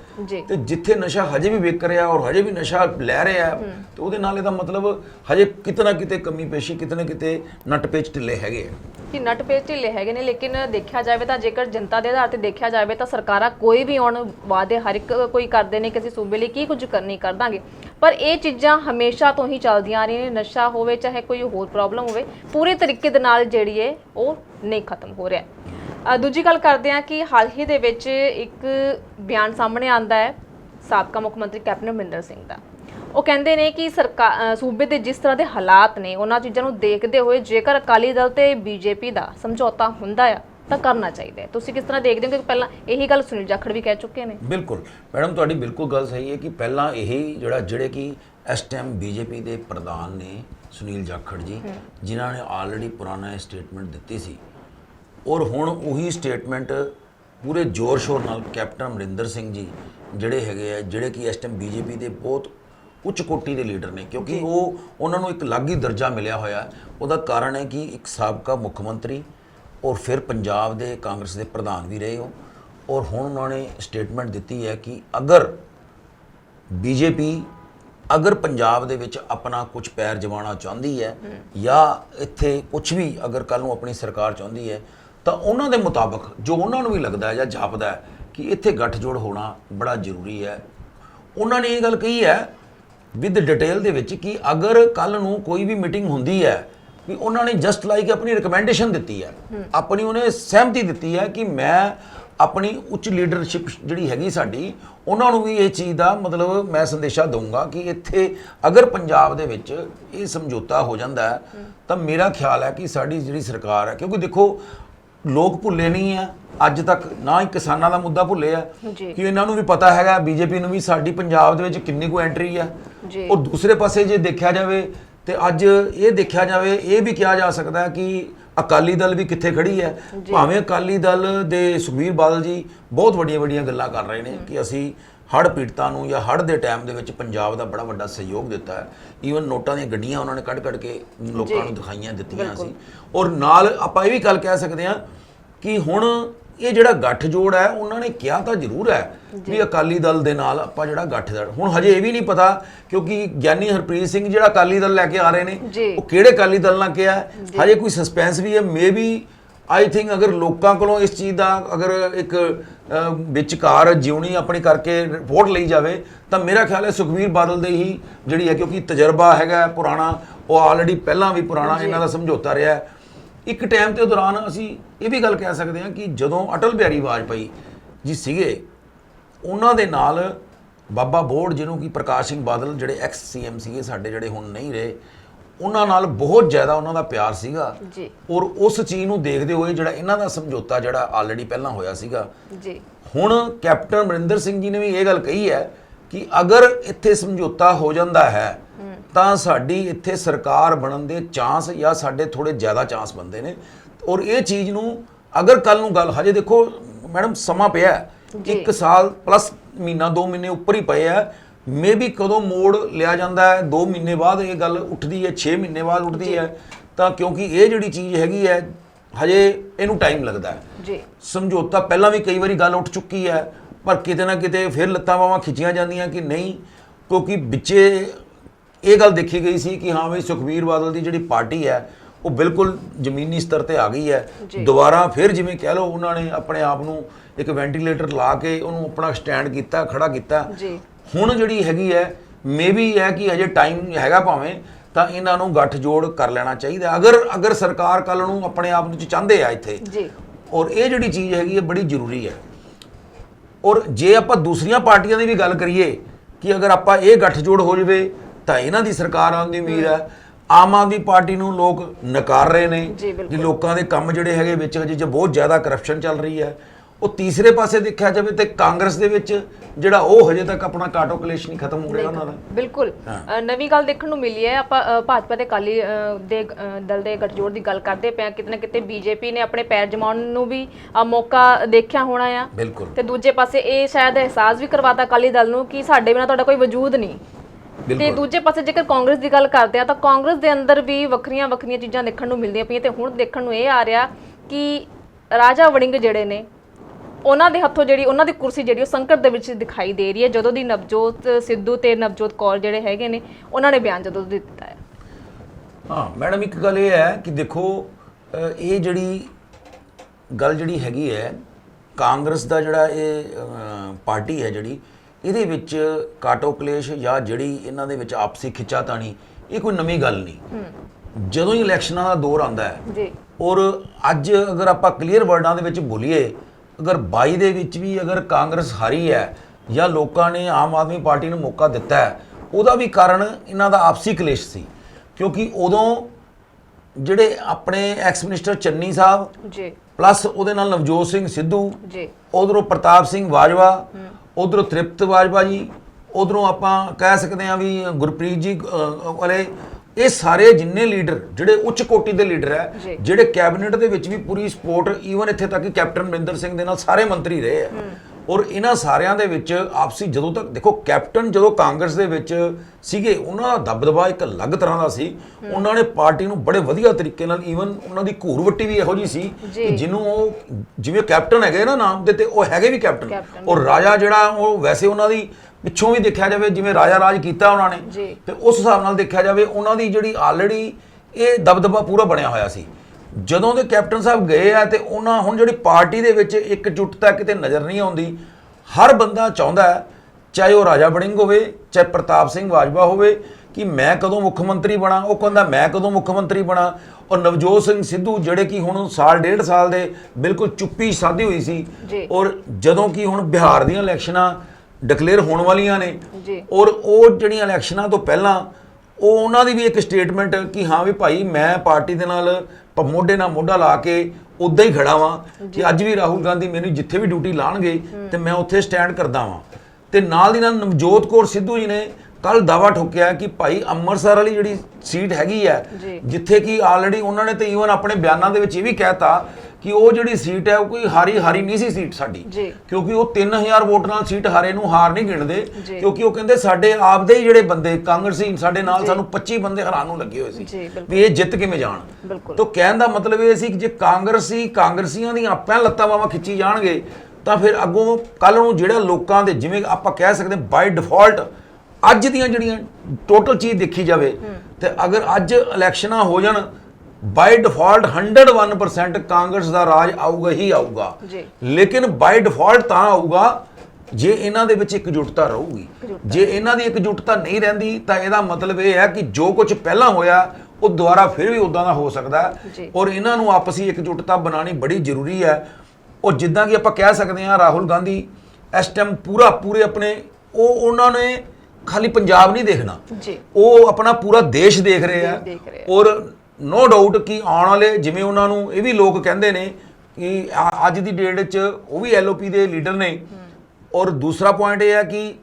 ਤੇ ਜਿੱਥੇ ਨਸ਼ਾ ਹਜੇ ਵੀ ਵਿਕ ਰਿਹਾ ਔਰ ਹਜੇ ਵੀ ਨਸ਼ਾ ਲੈ ਰਿਹਾ ਤੇ ਉਹਦੇ ਨਾਲ ਇਹਦਾ ਮਤਲਬ ਹਜੇ ਕਿਤੇ ਨਾ ਕਿਤੇ ਕਮੀ ਪੇਸ਼ੀ ਕਿਤੇ ਨਾ ਕਿਤੇ ਨੱਟ ਪੇਚ ਢਿੱਲੇ ਹੈਗੇ ਆ। ਕਿ ਨਟ ਪੇਚ ਢਿੱਲੇ ਹੈਗੇ ਨੇ, ਲੇਕਿਨ ਦੇਖਿਆ ਜਾਵੇ ਤਾਂ ਜੇਕਰ ਜਨਤਾ ਦੇ ਆਧਾਰ ਤੇ ਦੇਖਿਆ ਜਾਵੇ ਤਾਂ ਸਰਕਾਰਾਂ ਕੋਈ ਵੀ ਆਉਣ ਵਾਅਦੇ ਹਰ ਇੱਕ ਕੋਈ ਕਰਦੇ ਨੇ, ਕਿਸੇ ਸੂਬੇ ਲਈ ਕੀ ਕੁਝ ਕਰਨੀ ਕਰ ਦਾਂਗੇ ਪਰ ਇਹ ਚੀਜ਼ਾਂ ਹਮੇਸ਼ਾ ਤੋਂ ਹੀ ਚੱਲਦੀਆਂ ਆ ਰਹੀਆਂ ਨੇ, ਨਸ਼ਾ ਹੋਵੇ ਚਾਹੇ ਕੋਈ ਹੋਰ ਪ੍ਰੋਬਲਮ ਹੋਵੇ, ਪੂਰੇ ਤਰੀਕੇ ਦੇ ਨਾਲ ਜਿਹੜੀ ਹੈ ਉਹ ਨਹੀਂ ਖਤਮ ਹੋ ਰਿਹਾ। ਦੂਜੀ ਗੱਲ ਕਰਦੇ ਹਾਂ ਕਿ ਹਾਲ ਹੀ ਦੇ ਵਿੱਚ ਇੱਕ ਬਿਆਨ ਸਾਹਮਣੇ ਆਂਦਾ ਹੈ, ਸਾਬਕਾ ਮੁੱਖ ਮੰਤਰੀ ਕੈਪਟਨ ਅਮਰਿੰਦਰ ਸਿੰਘ ਦਾ। ਉਹ ਕਹਿੰਦੇ ਨੇ ਕਿ ਸਰਕਾਰ ਸੂਬੇ ਦੇ ਜਿਸ ਤਰ੍ਹਾਂ ਦੇ ਹਾਲਾਤ ਨੇ ਉਹਨਾਂ ਚੀਜ਼ਾਂ ਨੂੰ ਦੇਖਦੇ ਹੋਏ ਜੇਕਰ ਅਕਾਲੀ ਦਲ ਤੇ ਬੀਜੇਪੀ ਦਾ ਸਮਝੌਤਾ ਹੁੰਦਾ ਆ ਤਾਂ ਕਰਨਾ ਚਾਹੀਦਾ ਹੈ। ਤੁਸੀਂ ਕਿਸ ਤਰ੍ਹਾਂ ਦੇਖਦੇ ਹੋ? ਕਿ ਪਹਿਲਾਂ ਇਹੀ ਗੱਲ ਸੁਨੀਲ ਜਾਖੜ ਵੀ ਕਹਿ ਚੁੱਕੇ ਨੇ। ਬਿਲਕੁਲ। ਮੈਡਮ ਤੁਹਾਡੀ ਬਿਲਕੁਲ ਗੱਲ ਸਹੀ ਹੈ ਕਿ ਪਹਿਲਾਂ ਇਹ ਜਿਹੜਾ ਜਿਹੜੇ ਕਿ ਇਸ ਟਾਈਮ ਬੀਜੇਪੀ ਦੇ ਪ੍ਰਧਾਨ ਨੇ ਸੁਨੀਲ ਜਾਖੜ ਜੀ ਜਿਨ੍ਹਾਂ ਨੇ ਆਲਰੇਡੀ ਪੁਰਾਣਾ ਸਟੇਟਮੈਂਟ ਦਿੱਤੀ ਸੀ। ਔਰ ਹੁਣ ਉਹੀ ਸਟੇਟਮੈਂਟ ਪੂਰੇ ਜ਼ੋਰ ਸ਼ੋਰ ਨਾਲ ਕੈਪਟਨ ਅਮਰਿੰਦਰ ਸਿੰਘ ਜੀ ਜਿਹੜੇ ਹੈਗੇ ਆ ਜਿਹੜੇ ਕਿ ਇਸ ਟਾਈਮ ਬੀਜੇਪੀ ਦੇ ਬਹੁਤ ਉੱਚ ਕੋਟੀ ਦੇ ਲੀਡਰ ਨੇ ਕਿਉਂਕਿ ਉਹ ਉਹਨਾਂ ਨੂੰ ਇੱਕ ਅਲੱਗ ਹੀ ਦਰਜਾ ਮਿਲਿਆ ਹੋਇਆ ਹੈ। ਉਹਦਾ ਕਾਰਨ ਹੈ ਕਿ ਇੱਕ ਸਾਬਕਾ ਮੁੱਖ ਮੰਤਰੀ ਔਰ ਫਿਰ ਪੰਜਾਬ ਦੇ ਕਾਂਗਰਸ ਦੇ ਪ੍ਰਧਾਨ ਵੀ ਰਹੇ ਹੋ। ਔਰ ਹੁਣ ਉਹਨਾਂ ਨੇ ਸਟੇਟਮੈਂਟ ਦਿੱਤੀ ਹੈ ਕਿ ਅਗਰ ਬੀਜੇਪੀ ਅਗਰ ਪੰਜਾਬ ਦੇ ਵਿੱਚ ਆਪਣਾ ਕੁਝ ਪੈਰ ਜਮਾਉਣਾ ਚਾਹੁੰਦੀ ਹੈ ਜਾਂ ਇੱਥੇ ਕੁਝ ਵੀ ਅਗਰ ਕੱਲ ਨੂੰ ਆਪਣੀ ਸਰਕਾਰ ਚਾਹੁੰਦੀ ਹੈ ਤਾਂ ਉਹਨਾਂ ਦੇ ਮੁਤਾਬਕ ਜੋ ਉਹਨਾਂ ਨੂੰ ਵੀ ਲੱਗਦਾ ਹੈ ਜਾਂ ਜਾਪਦਾ ਹੈ ਕਿ ਇੱਥੇ ਗੱਠਜੋੜ ਹੋਣਾ ਬੜਾ ਜ਼ਰੂਰੀ ਹੈ। ਉਹਨਾਂ ਨੇ ਇਹ ਗੱਲ ਕਹੀ ਹੈ ਵਿਦ ਡਿਟੇਲ ਦੇ ਵਿੱਚ ਕਿ ਅਗਰ ਕੱਲ ਨੂੰ ਕੋਈ ਵੀ ਮੀਟਿੰਗ ਹੁੰਦੀ ਹੈ ਵੀ ਉਹਨਾਂ ਨੇ ਜਸਟ ਲਾਈਕ ਆਪਣੀ ਰეკਮੈਂਡੇਸ਼ਨ ਦਿੱਤੀ ਹੈ ਆਪਣੀ ਉਹਨੇ ਸਹਿਮਤੀ ਦਿੱਤੀ ਹੈ ਕਿ ਮੈਂ ਆਪਣੀ ਉੱਚ ਲੀਡਰਸ਼ਿਪ ਜਿਹੜੀ ਹੈਗੀ ਸਾਡੀ ਉਹਨਾਂ ਨੂੰ ਵੀ ਇਹ ਚੀਜ਼ ਦਾ ਮਤਲਬ ਮੈਂ ਸੰਦੇਸ਼ਾ ਦਊਂਗਾ ਕਿ ਇੱਥੇ ਅਗਰ ਪੰਜਾਬ ਦੇ ਵਿੱਚ ਇਹ ਸਮਝੌਤਾ ਹੋ ਜਾਂਦਾ ਤਾਂ ਮੇਰਾ ਖਿਆਲ ਹੈ ਕਿ ਸਾਡੀ ਜਿਹੜੀ ਸਰਕਾਰ ਹੈ ਕਿਉਂਕਿ ਦੇਖੋ ਲੋਕ ਭੁੱਲੇ ਨਹੀਂ ਆ। ਅੱਜ ਤੱਕ ਨਾ ਹੀ ਕਿਸਾਨਾਂ ਦਾ ਮੁੱਦਾ ਭੁੱਲੇ ਆ। ਜੀ। ਕਿ ਇਹਨਾਂ ਨੂੰ ਵੀ ਪਤਾ ਹੈਗਾ ਬੀਜੇਪੀ ਨੂੰ ਵੀ ਸਾਡੀ ਪੰਜਾਬ ਦੇ ਵਿੱਚ ਕਿੰਨੀ ਕੁ ਐਂਟਰੀ ਆ। ਜੀ। ਔਰ ਦੂਸਰੇ ਪਾਸੇ ਜੇ ਦੇਖਿਆ ਜਾਵੇ ਤੇ ਅੱਜ ਇਹ ਦੇਖਿਆ ਜਾਵੇ ਇਹ ਵੀ ਕਿਹਾ ਜਾ ਸਕਦਾ ਹੈ ਕਿ ਅਕਾਲੀ ਦਲ ਵੀ ਕਿੱਥੇ ਖੜੀ ਹੈ। ਭਾਵੇਂ ਅਕਾਲੀ ਦਲ ਦੇ ਸੁਖਬੀਰ ਬਾਦਲ ਜੀ ਬਹੁਤ ਵੱਡੀਆਂ ਵੱਡੀਆਂ ਗੱਲਾਂ ਕਰ ਰਹੇ ਨੇ ਕਿ ਅਸੀਂ ਹੜ੍ਹ ਪੀੜਤਾਂ ਨੂੰ ਜਾਂ ਹੜ੍ਹ ਦੇ ਟਾਈਮ ਦੇ ਵਿੱਚ ਪੰਜਾਬ ਦਾ ਬੜਾ ਵੱਡਾ ਸਹਿਯੋਗ ਦਿੱਤਾ ਹੈ। ਈਵਨ ਨੋਟਾਂ ਦੀਆਂ ਗੱਡੀਆਂ ਉਹਨਾਂ ਨੇ ਕੱਢ ਕੱਢ ਕੇ ਲੋਕਾਂ ਨੂੰ ਦਿਖਾਈਆਂ ਦਿੱਤੀਆਂ ਸੀ। ਔਰ ਨਾਲ ਆਪਾਂ ਇਹ ਵੀ ਗੱਲ ਕਹਿ ਸਕਦੇ ਹਾਂ ਕਿ ਹੁਣ ਇਹ ਜਿਹੜਾ ਗੱਠ ਜੋੜ ਹੈ ਉਹਨਾਂ ਨੇ ਕਿਹਾ ਤਾਂ ਜ਼ਰੂਰ ਹੈ ਵੀ ਅਕਾਲੀ ਦਲ ਦੇ ਨਾਲ ਆਪਾਂ ਜਿਹੜਾ ਗੱਠ ਜੋੜ ਹੁਣ ਹਜੇ ਇਹ ਵੀ ਨਹੀਂ ਪਤਾ ਕਿਉਂਕਿ ਗਿਆਨੀ ਹਰਪ੍ਰੀਤ ਸਿੰਘ ਜਿਹੜਾ ਅਕਾਲੀ ਦਲ ਲੈ ਕੇ ਆ ਰਹੇ ਨੇ। ਉਹ ਕਿਹੜੇ ਅਕਾਲੀ ਦਲ ਨਾਲ ਕਿਹਾ? ਹਜੇ ਕੋਈ ਸਸਪੈਂਸ ਵੀ ਹੈ ਮੇਬੀ ਆਈ ਥਿੰਕ ਅਗਰ ਲੋਕਾਂ ਕੋਲੋਂ ਇਸ ਚੀਜ਼ ਦਾ ਅਗਰ ਇੱਕ ਵਿਚਕਾਰ ਜਿਉਣੀ ਆਪਣੀ ਕਰਕੇ ਰਿਪੋਰਟ ਲਈ ਜਾਵੇ ਤਾਂ ਮੇਰਾ ਖਿਆਲ ਹੈ ਸੁਖਵੀਰ ਬਾਦਲ ਦੇ ਹੀ ਜਿਹੜੀ ਹੈ ਕਿਉਂਕਿ ਤਜਰਬਾ ਹੈਗਾ ਪੁਰਾਣਾ ਉਹ ਆਲਰੇਡੀ ਪਹਿਲਾਂ ਵੀ ਪੁਰਾਣਾ ਇਹਨਾਂ ਦਾ ਸਮਝੌਤਾ ਰਿਹਾ ਇੱਕ ਟਾਈਮ ਤੇ ਦੌਰਾਨ ਅਸੀਂ ਇਹ ਵੀ ਗੱਲ ਕਹਿ ਸਕਦੇ ਹਾਂ ਕਿ ਜਦੋਂ ਅਟਲ ਬਿਹਾਰੀ ਵਾਜਪਾਈ ਜੀ ਸੀਗੇ ਉਹਨਾਂ ਦੇ ਨਾਲ ਬਾਬਾ ਬੋੜ ਜਿਹਨੂੰ ਕਿ ਪ੍ਰਕਾਸ਼ ਸਿੰਘ ਬਾਦਲ ਜਿਹੜੇ ਐਕਸ ਸੀਐਮ ਸੀਗੇ ਸਾਡੇ ਜਿਹੜੇ ਹੁਣ ਨਹੀਂ ਰਹੇ ਉਹਨਾਂ ਨਾਲ ਬਹੁਤ ਜ਼ਿਆਦਾ ਉਹਨਾਂ ਦਾ ਪਿਆਰ ਸੀਗਾ। ਜੀ। ਔਰ ਉਸ ਚੀਜ਼ ਨੂੰ ਦੇਖਦੇ ਹੋਏ ਜਿਹੜਾ ਇਹਨਾਂ ਦਾ ਸਮਝੌਤਾ ਜਿਹੜਾ ਆਲਰੇਡੀ ਪਹਿਲਾਂ ਹੋਇਆ ਸੀਗਾ। ਜੀ। ਹੁਣ ਕੈਪਟਨ ਅਮਰਿੰਦਰ ਸਿੰਘ ਜੀ ਨੇ ਵੀ ਇਹ ਗੱਲ ਕਹੀ ਹੈ ਕਿ ਅਗਰ ਇੱਥੇ ਸਮਝੌਤਾ ਹੋ ਜਾਂਦਾ ਹੈ ਤਾਂ ਸਾਡੀ ਇੱਥੇ ਸਰਕਾਰ ਬਣਨ ਦੇ ਚਾਂਸ ਜਾਂ ਸਾਡੇ ਥੋੜੇ ਜ਼ਿਆਦਾ ਚਾਂਸ ਬੰਦੇ ਨੇ। ਔਰ ਇਹ ਚੀਜ਼ ਨੂੰ ਅਗਰ ਕੱਲ ਨੂੰ ਗੱਲ ਹਜੇ ਦੇਖੋ ਮੈਡਮ ਸਮਾਂ ਪਿਆ ਹੈ। ਇੱਕ ਸਾਲ ਪਲੱਸ ਮਹੀਨਾ 2 ਮਹੀਨੇ ਉੱਪਰ ਹੀ ਪਏ ਆ ਮੇਬੀ ਕਦੋਂ ਮੋੜ ਲਿਆ ਜਾਂਦਾ ਹੈ 2 ਮਹੀਨੇ ਬਾਅਦ ਇਹ ਗੱਲ ਉੱਠਦੀ ਹੈ 6 ਮਹੀਨੇ ਬਾਅਦ ਉੱਠਦੀ ਹੈ ਤਾਂ ਕਿਉਂਕਿ ਇਹ ਜਿਹੜੀ ਚੀਜ਼ ਹੈਗੀ ਹੈ ਹਜੇ ਇਹਨੂੰ ਟਾਈਮ ਲੱਗਦਾ ਹੈ ਜੀ ਸਮਝੌਤਾ ਪਹਿਲਾਂ ਵੀ ਕਈ ਵਾਰੀ ਗੱਲ ਉੱਠ ਚੁੱਕੀ ਹੈ ਪਰ ਕਿਤੇ ਨਾ ਕਿਤੇ ਫਿਰ ਲੱਤਾਂ ਬਾਹਾਂ ਖਿੱਚੀਆਂ ਜਾਂਦੀਆਂ ਕਿ ਨਹੀਂ ਕਿਉਂਕਿ ਵਿੱਚੇ ਇਹ ਗੱਲ ਦੇਖੀ ਗਈ ਸੀ ਕਿ ਹਾਂ ਵੀ ਸੁਖਬੀਰ ਬਾਦਲ ਦੀ ਜਿਹੜੀ ਪਾਰਟੀ ਹੈ ਉਹ ਬਿਲਕੁਲ ਜ਼ਮੀਨੀ ਸਤਰ ਤੇ ਆ ਗਈ ਹੈ। ਦੁਬਾਰਾ ਫਿਰ ਜਿਵੇਂ ਕਹਿ ਲਓ ਉਹਨਾਂ ਨੇ ਆਪਣੇ ਆਪ ਨੂੰ ਇੱਕ ਵੈਂਟੀਲੇਟਰ ਲਾ ਕੇ ਉਹਨੂੰ ਆਪਣਾ ਸਟੈਂਡ ਕੀਤਾ ਖੜਾ ਕੀਤਾ ਜੀ। ਹੁਣ ਜਿਹੜੀ ਹੈਗੀ ਹੈ ਮੇਬੀ ਹੈ ਕਿ ਹਜੇ ਟਾਈਮ ਹੈਗਾ ਭਾਵੇਂ ਤਾਂ ਇਹਨਾਂ ਨੂੰ ਗੱਠ ਜੋੜ ਕਰ ਲੈਣਾ ਚਾਹੀਦਾ। ਅਗਰ ਅਗਰ ਸਰਕਾਰ ਕੱਲ ਨੂੰ ਆਪਣੇ ਆਪ ਨੂੰ ਚਾਹੁੰਦੇ ਆ ਇੱਥੇ ਜੀ। ਔਰ ਇਹ ਜਿਹੜੀ ਚੀਜ਼ ਹੈਗੀ ਹੈ ਬੜੀ ਜ਼ਰੂਰੀ ਹੈ। ਔਰ ਜੇ ਆਪਾਂ ਦੂਸਰੀਆਂ ਪਾਰਟੀਆਂ ਦੀ ਵੀ ਗੱਲ ਕਰੀਏ ਕਿ ਅਗਰ ਆਪਾਂ ਇਹ ਗੱਠਜੋੜ ਹੋ ਜਵੇ ਤਾਂ ਇਹਨਾਂ ਦੀ ਸਰਕਾਰ ਆਉਣ ਦੀ ਉਮੀਦ ਹੈ। ਆਮ ਆਦਮੀ ਪਾਰਟੀ ਨੂੰ ਲੋਕ ਨਕਾਰ ਰਹੇ ਨੇ। ਕਿ ਲੋਕਾਂ ਦੇ ਕੰਮ ਜਿਹੜੇ ਹੈਗੇ ਵਿੱਚ ਹਜੇ ਬਹੁਤ ਜ਼ਿਆਦਾ ਕਰਪਸ਼ਨ ਚੱਲ ਰਹੀ ਹੈ। ਉਹ ਤੀਸਰੇ ਪਾਸੇ ਦੇਖਿਆ ਜਾਵੇ ਤੇ ਕਾਂਗਰਸ ਦੇ ਵਿੱਚ ਜਿਹੜਾ ਉਹ ਹਜੇ ਤੱਕ ਆਪਣਾ ਕਾਟੋ ਕਲੇਸ਼ ਨਹੀਂ ਖਤਮ ਹੋ ਰਿਹਾ ਉਹਨਾਂ ਦਾ। ਬਿਲਕੁਲ ਅ, ਨਵੀਂ ਗੱਲ ਦੇਖਣ ਨੂੰ ਮਿਲੀ ਹੈ। ਆਪਾਂ ਅ, ਭਾਜਪਾ ਤੇ ਕਾਲੀ ਦੇ ਅ, ਦਲ ਦੇ ਗੱਠਜੋੜ ਦੀ ਗੱਲ ਕਰਦੇ ਪਿਆ ਕਿਤੇ ਨਾ ਕਿਤੇ ਬੀਜੇਪੀ ਨੇ ਆਪਣੇ ਪੈਰ ਜਮਾਉਣ ਨੂੰ ਵੀ ਅ, ਮੌਕਾ ਦੇਖਿਆ ਹੋਣਾ ਆ। ਬਿਲਕੁਲ। ਤੇ ਦੂਜੇ ਪਾਸੇ ਇਹ ਸ਼ਾਇਦ ਅਹਿਸਾਸ ਵੀ ਕਰਵਾਤਾ ਅਕਾਲੀ ਦਲ ਨੂੰ ਕਿ ਸਾਡੇ ਬਿਨਾਂ ਤੁਹਾਡਾ ਕੋਈ ਵਜੂਦ ਨਹੀਂ। ਤੇ ਬਿਲਕੁਲ। ਦੂਜੇ ਪਾਸੇ ਜੇਕਰ ਕਾਂਗਰਸ ਦੀ ਗੱਲ ਕਰਦੇ ਆ ਤਾਂ ਕਾਂਗਰਸ ਦੇ ਅੰਦਰ ਵੀ ਵੱਖਰੀਆਂ ਵੱਖਰੀਆਂ ਚੀਜ਼ਾਂ ਦੇਖਣ ਨੂੰ ਮਿਲਦੀਆਂ ਪਈਆਂ ਤੇ ਹੁਣ ਦੇਖਣ ਨੂੰ ਇਹ ਆ ਰਿਹਾ ਕਿ ਰਾਜਾ ਵੜਿੰਗ ਜਿਹੜੇ ਨੇ ਉਹਨਾਂ ਦੇ ਹੱਥੋਂ ਜਿਹੜੀ ਉਹਨਾਂ ਦੀ ਕੁਰਸੀ ਜਿਹੜੀ ਉਹ ਸੰਕਟ ਦੇ ਵਿੱਚ ਦਿਖਾਈ ਦੇ ਰਹੀ ਹੈ। ਜਦੋਂ ਦੀ ਨਵਜੋਤ ਸਿੱਧੂ ਤੇ ਨਵਜੋਤ ਕੌਰ ਜਿਹੜੇ ਹੈਗੇ ਨੇ ਉਹਨਾਂ ਨੇ ਬਿਆਨ ਜਦੋਂ ਦਿੱਤਾ ਹੈ। ਹਾਂ ਮੈਡਮ ਇੱਕ ਗੱਲ ਇਹ ਹੈ ਕਿ ਦੇਖੋ ਇਹ ਜਿਹੜੀ ਗੱਲ ਜਿਹੜੀ ਹੈਗੀ ਹੈ ਕਾਂਗਰਸ ਦਾ ਜਿਹੜਾ ਇਹ ਪਾਰਟੀ ਹੈ ਜਿਹੜੀ ਇਹਦੇ ਵਿੱਚ ਕਾਟੋ ਕਲੇਸ਼ ਜਾਂ ਜਿਹੜੀ ਇਹਨਾਂ ਦੇ ਵਿੱਚ ਆਪਸੀ ਖਿੱਚਾਤਾਣੀ ਇਹ ਕੋਈ ਨਵੀਂ ਗੱਲ ਨਹੀਂ। ਜਦੋਂ ਹੀ ਇਲੈਕਸ਼ਨਾਂ ਦਾ ਦੌਰ ਆਉਂਦਾ ਹੈ ਜੀ। ਔਰ ਅੱਜ ਅਗਰ ਆਪਾਂ ਕਲੀਅਰ ਵਰਡਾਂ ਦੇ ਵਿੱਚ ਬੋਲੀਏ ਅਗਰ 22 ਦੇ ਵਿੱਚ ਵੀ ਅਗਰ ਕਾਂਗਰਸ ਹਾਰੀ ਹੈ ਜਾਂ ਲੋਕਾਂ ਨੇ ਆਮ ਆਦਮੀ ਪਾਰਟੀ ਨੂੰ ਮੌਕਾ ਦਿੱਤਾ ਹੈ ਉਹਦਾ ਵੀ ਕਾਰਨ ਇਹਨਾਂ ਦਾ ਆਪਸੀ ਕਲੇਸ਼ ਸੀ। ਕਿਉਂਕਿ ਉਦੋਂ ਜਿਹੜੇ ਆਪਣੇ X minister Channi Sahib ji. Plus ਉਹਦੇ ਨਾਲ ਨਵਜੋਤ ਸਿੰਘ ਸਿੱਧੂ ਜੀ। ਉਧਰੋਂ ਪ੍ਰਤਾਪ ਸਿੰਘ ਬਾਜਵਾ ਉਧਰੋਂ ਤ੍ਰਿਪਤ ਬਾਜਵਾ ਜੀ ਉਧਰੋਂ ਆਪਾਂ ਕਹਿ ਸਕਦੇ ਹਾਂ ਵੀ ਗੁਰਪ੍ਰੀਤ ਜੀ ਵਾਲੇ ਇਹ ਸਾਰੇ ਜਿੰਨੇ ਲੀਡਰ ਜਿਹੜੇ ਉੱਚ ਕੋਟੀ ਦੇ ਲੀਡਰ ਹੈ। ਜਿਹੜੇ ਕੈਬਨਿਟ ਦੇ ਵਿੱਚ ਵੀ ਪੂਰੀ ਸਪੋਰਟ ਈਵਨ ਇੱਥੇ ਤੱਕ ਕਿ ਕੈਪਟਨ ਮਨਿੰਦਰ ਸਿੰਘ ਦੇ ਨਾਲ ਸਾਰੇ ਮੰਤਰੀ ਰਹੇ ਆ ਔਰ ਇਹਨਾਂ ਸਾਰਿਆਂ ਦੇ ਵਿੱਚ ਆਪਸੀ ਜਦੋਂ ਤੱਕ ਦੇਖੋ ਕੈਪਟਨ ਜਦੋਂ ਕਾਂਗਰਸ ਦੇ ਵਿੱਚ ਸੀਗੇ ਉਹਨਾਂ ਦਾ ਦਬਦਬਾ ਇੱਕ ਅਲੱਗ ਤਰ੍ਹਾਂ ਦਾ ਸੀ ਉਹਨਾਂ ਨੇ ਪਾਰਟੀ ਨੂੰ ਬੜੇ ਵਧੀਆ ਤਰੀਕੇ ਨਾਲ ਈਵਨ ਉਹਨਾਂ ਦੀ ਘੂਰਵੱਟੀ ਵੀ ਇਹੋ ਜੀ ਸੀ। ਕਿ ਜਿਹਨੂੰ ਉਹ ਜਿਵੇਂ ਕੈਪਟਨ ਹੈਗੇ ਨਾ ਨਾਮ ਦੇ ਤੇ ਉਹ ਹੈਗੇ ਵੀ ਕੈਪਟਨ। ਔਰ ਰਾਜਾ ਜਿਹੜਾ ਉਹ ਵੈਸੇ ਉਹਨਾਂ ਦੀ ਪਿੱਛੋਂ ਵੀ ਦੇਖਿਆ ਜਾਵੇ ਜਿਵੇਂ ਰਾਜਾ ਰਾਜ ਕੀਤਾ ਉਹਨਾਂ ਨੇ। ਤੇ ਉਸ ਹਿਸਾਬ ਨਾਲ ਦੇਖਿਆ ਜਾਵੇ ਉਹਨਾਂ ਦੀ ਜਿਹੜੀ ਆਲਰੇਡੀ ਇਹ ਦਬਦਬਾ ਪੂਰਾ ਬਣਿਆ ਹੋਇਆ ਸੀ ਜਦੋਂ ਦੇ ਕੈਪਟਨ ਸਾਹਿਬ ਗਏ ਆ ਤੇ ਉਹਨਾਂ ਹੁਣ ਜਿਹੜੀ ਪਾਰਟੀ ਦੇ ਵਿੱਚ ਇਕਜੁੱਟਤਾ ਕਿਤੇ ਨਜ਼ਰ ਨਹੀਂ ਆਉਂਦੀ ਹਰ ਬੰਦਾ ਚਾਹੁੰਦਾ ਚਾਹੇ ਉਹ ਰਾਜਾ ਵੜਿੰਗ ਹੋਵੇ ਚਾਹੇ ਪ੍ਰਤਾਪ ਸਿੰਘ ਬਾਜਵਾ ਹੋਵੇ ਕਿ ਮੈਂ ਕਦੋਂ ਮੁੱਖ ਮੰਤਰੀ ਬਣਾ ਉਹ ਕਹਿੰਦਾ ਮੈਂ ਕਦੋਂ ਮੁੱਖ ਮੰਤਰੀ ਬਣਾ ਔਰ ਨਵਜੋਤ ਸਿੰਘ ਸਿੱਧੂ ਜਿਹੜੇ ਕਿ ਹੁਣ ਸਾਲ ਡੇਢ ਸਾਲ ਦੇ ਬਿਲਕੁਲ ਚੁੱਪੀ ਸਾਧੀ ਹੋਈ ਸੀ। ਔਰ ਜਦੋਂ ਕਿ ਹੁਣ ਬਿਹਾਰ ਦੀਆਂ ਇਲੈਕਸ਼ਨਾਂ ਡਿਕਲੇਅਰ ਹੋਣ ਵਾਲੀਆਂ ਨੇ ਜੀ। ਔਰ ਉਹ ਜਿਹੜੀਆਂ ਇਲੈਕਸ਼ਨਾਂ ਤੋਂ ਪਹਿਲਾਂ ਉਹ ਉਹਨਾਂ ਦੀ ਵੀ ਇੱਕ ਸਟੇਟਮੈਂਟ ਕਿ ਹਾਂ ਵੀ ਭਾਈ ਮੈਂ ਪਾਰਟੀ ਦੇ ਨਾਲ ਪ- ਮੋਢੇ ਨਾਲ ਮੋਢਾ ਲਾ ਕੇ ਉਦਾਂ ਹੀ ਖੜਾ ਵਾਂ ਕਿ ਅੱਜ ਵੀ ਰਾਹੁਲ ਗਾਂਧੀ ਮੈਨੂੰ ਜਿੱਥੇ ਵੀ ਡਿਊਟੀ ਲਾਣਗੇ ਤੇ ਮੈਂ ਉੱਥੇ ਸਟੈਂਡ ਕਰਦਾ ਵਾਂ ਤੇ ਨਾਲ ਦੀ ਨਾਲ ਨਵਜੋਤ ਕੌਰ ਸਿੱਧੂ ਜੀ ਨੇ ਕੱਲ ਦਾਵਾ ਠੋਕਿਆ ਕਿ ਭਾਈ ਅੰਮ੍ਰਿਤਸਰ ਵਾਲੀ ਜਿਹੜੀ ਸੀਟ ਹੈਗੀ ਹੈ ਜੀ। ਜਿੱਥੇ ਕਿ ਆਲਰੇਡੀ ਉਹਨਾਂ ਨੇ ਤੇ ਈਵਨ ਆਪਣੇ ਬਿਆਨਾਂ ਦੇ ਵਿੱਚ ਇਹ ਵੀ ਕਹਿਤਾ ਕਿ ਉਹ ਜਿਹੜੀ ਸੀਟ ਹੈ ਉਹ ਕੋਈ ਹਾਰੀ ਹਾਰੀ ਨਹੀਂ ਸੀ ਸੀਟ ਸਾਡੀ। ਕਿਉਂਕਿ ਉਹ 3000 ਵੋਟ ਨਾਲ ਸੀਟ ਹਾਰੇ ਨੂੰ ਹਾਰ ਨਹੀਂ ਗਿਣਦੇ। ਕਿਉਂਕਿ ਉਹ ਕਹਿੰਦੇ ਸਾਡੇ ਆਪਦੇ ਹੀ ਜਿਹੜੇ ਬੰਦੇ ਕਾਂਗਰਸੀ ਸਾਡੇ ਨਾਲ ਸਾਨੂੰ 25 ਬੰਦੇ ਹਰਾਉਣ ਨੂੰ ਲੱਗੇ ਹੋਏ ਸੀ। ਵੀ ਇਹ ਜਿੱਤ ਕਿਵੇਂ ਜਾਣ। ਤਾਂ ਕਹਿਣ ਦਾ ਮਤਲਬ ਇਹ ਸੀ ਕਿ ਜੇ ਕਾਂਗਰਸੀ ਕਾਂਗਰਸੀਆਂ ਦੀਆਂ ਆਪਿਆਂ ਲੱਤਾਂ ਬਾਹਾਂ ਖਿੱਚੀ ਜਾਣਗੇ ਤਾਂ ਫਿਰ ਅੱਗੋਂ ਕੱਲ ਨੂੰ ਜਿਹੜਾ ਲੋਕਾਂ ਦੇ ਜਿਵੇਂ ਆਪਾਂ ਕਹਿ ਸਕਦੇ ਬਾਈ ਡਿਫਾਲਟ ਅੱਜ ਦੀਆਂ ਜਿਹੜੀਆਂ ਟੋਟਲ ਚੀਜ਼ ਦੇਖੀ ਜਾਵੇ ਤੇ ਅਗਰ ਅੱਜ ਇਲੈਕਸ਼ਨਾਂ ਹੋ ਜਾਣ ਬਾਈ ਡਿਫਾਲਟ 101% ਕਾਂਗਰਸ ਦਾ ਰਾਜ ਆਊਗਾ ਹੀ ਆਊਗਾ ਜੀ। ਲੇਕਿਨ ਬਾਈ ਡਿਫਾਲਟ ਤਾਂ ਆਊਗਾ ਜੇ ਇਹਨਾਂ ਦੇ ਵਿੱਚ ਇਕਜੁੱਟਤਾ ਰਹੂਗੀ। ਜੇ ਇਹਨਾਂ ਦੀ ਇਕਜੁੱਟਤਾ ਨਹੀਂ ਰਹਿੰਦੀ ਤਾਂ ਇਹਦਾ ਮਤਲਬ ਇਹ ਹੈ ਕਿ ਜੋ ਕੁਝ ਪਹਿਲਾਂ ਹੋਇਆ ਉਹ ਦੁਬਾਰਾ ਫਿਰ ਵੀ ਉਦਾਂ ਦਾ ਹੋ ਸਕਦਾ। ਔਰ ਇਹਨਾਂ ਨੂੰ ਆਪਸੀ ਇਕਜੁੱਟਤਾ ਬਣਾਉਣੀ ਬੜੀ ਜ਼ਰੂਰੀ ਹੈ ਔਰ ਜਿੱਦਾਂ ਕਿ ਆਪਾਂ ਕਹਿ ਸਕਦੇ ਹਾਂ ਰਾਹੁਲ ਗਾਂਧੀ ਇਸ ਟਾਈਮ ਪੂਰਾ ਪੂਰੇ ਆਪਣੇ ਉਹ ਉਹਨਾਂ ਨੇ ਖਾਲੀ ਪੰਜਾਬ ਨਹੀਂ ਦੇਖਣਾ ਜੀ ਉਹ ਆਪਣਾ ਪੂਰਾ ਦੇਸ਼ ਦੇਖ ਰਹੇ ਆ। ਔਰ ਨੋ ਡਾਊਟ ਕਿ ਆਉਣ ਵਾਲੇ ਜਿਵੇਂ ਉਹਨਾਂ ਨੂੰ ਇਹ ਵੀ ਲੋਕ ਕਹਿੰਦੇ ਨੇ ਕਿ ਅੱਜ ਦੀ ਡੇਟ 'ਚ ਉਹ ਵੀ ਐਲਓਪੀ ਦੇ ਲੀਡਰ ਨੇ। ਔਰ ਦੂਸਰਾ ਪੁਆਇੰਟ ਇਹ ਹੈ ਕਿ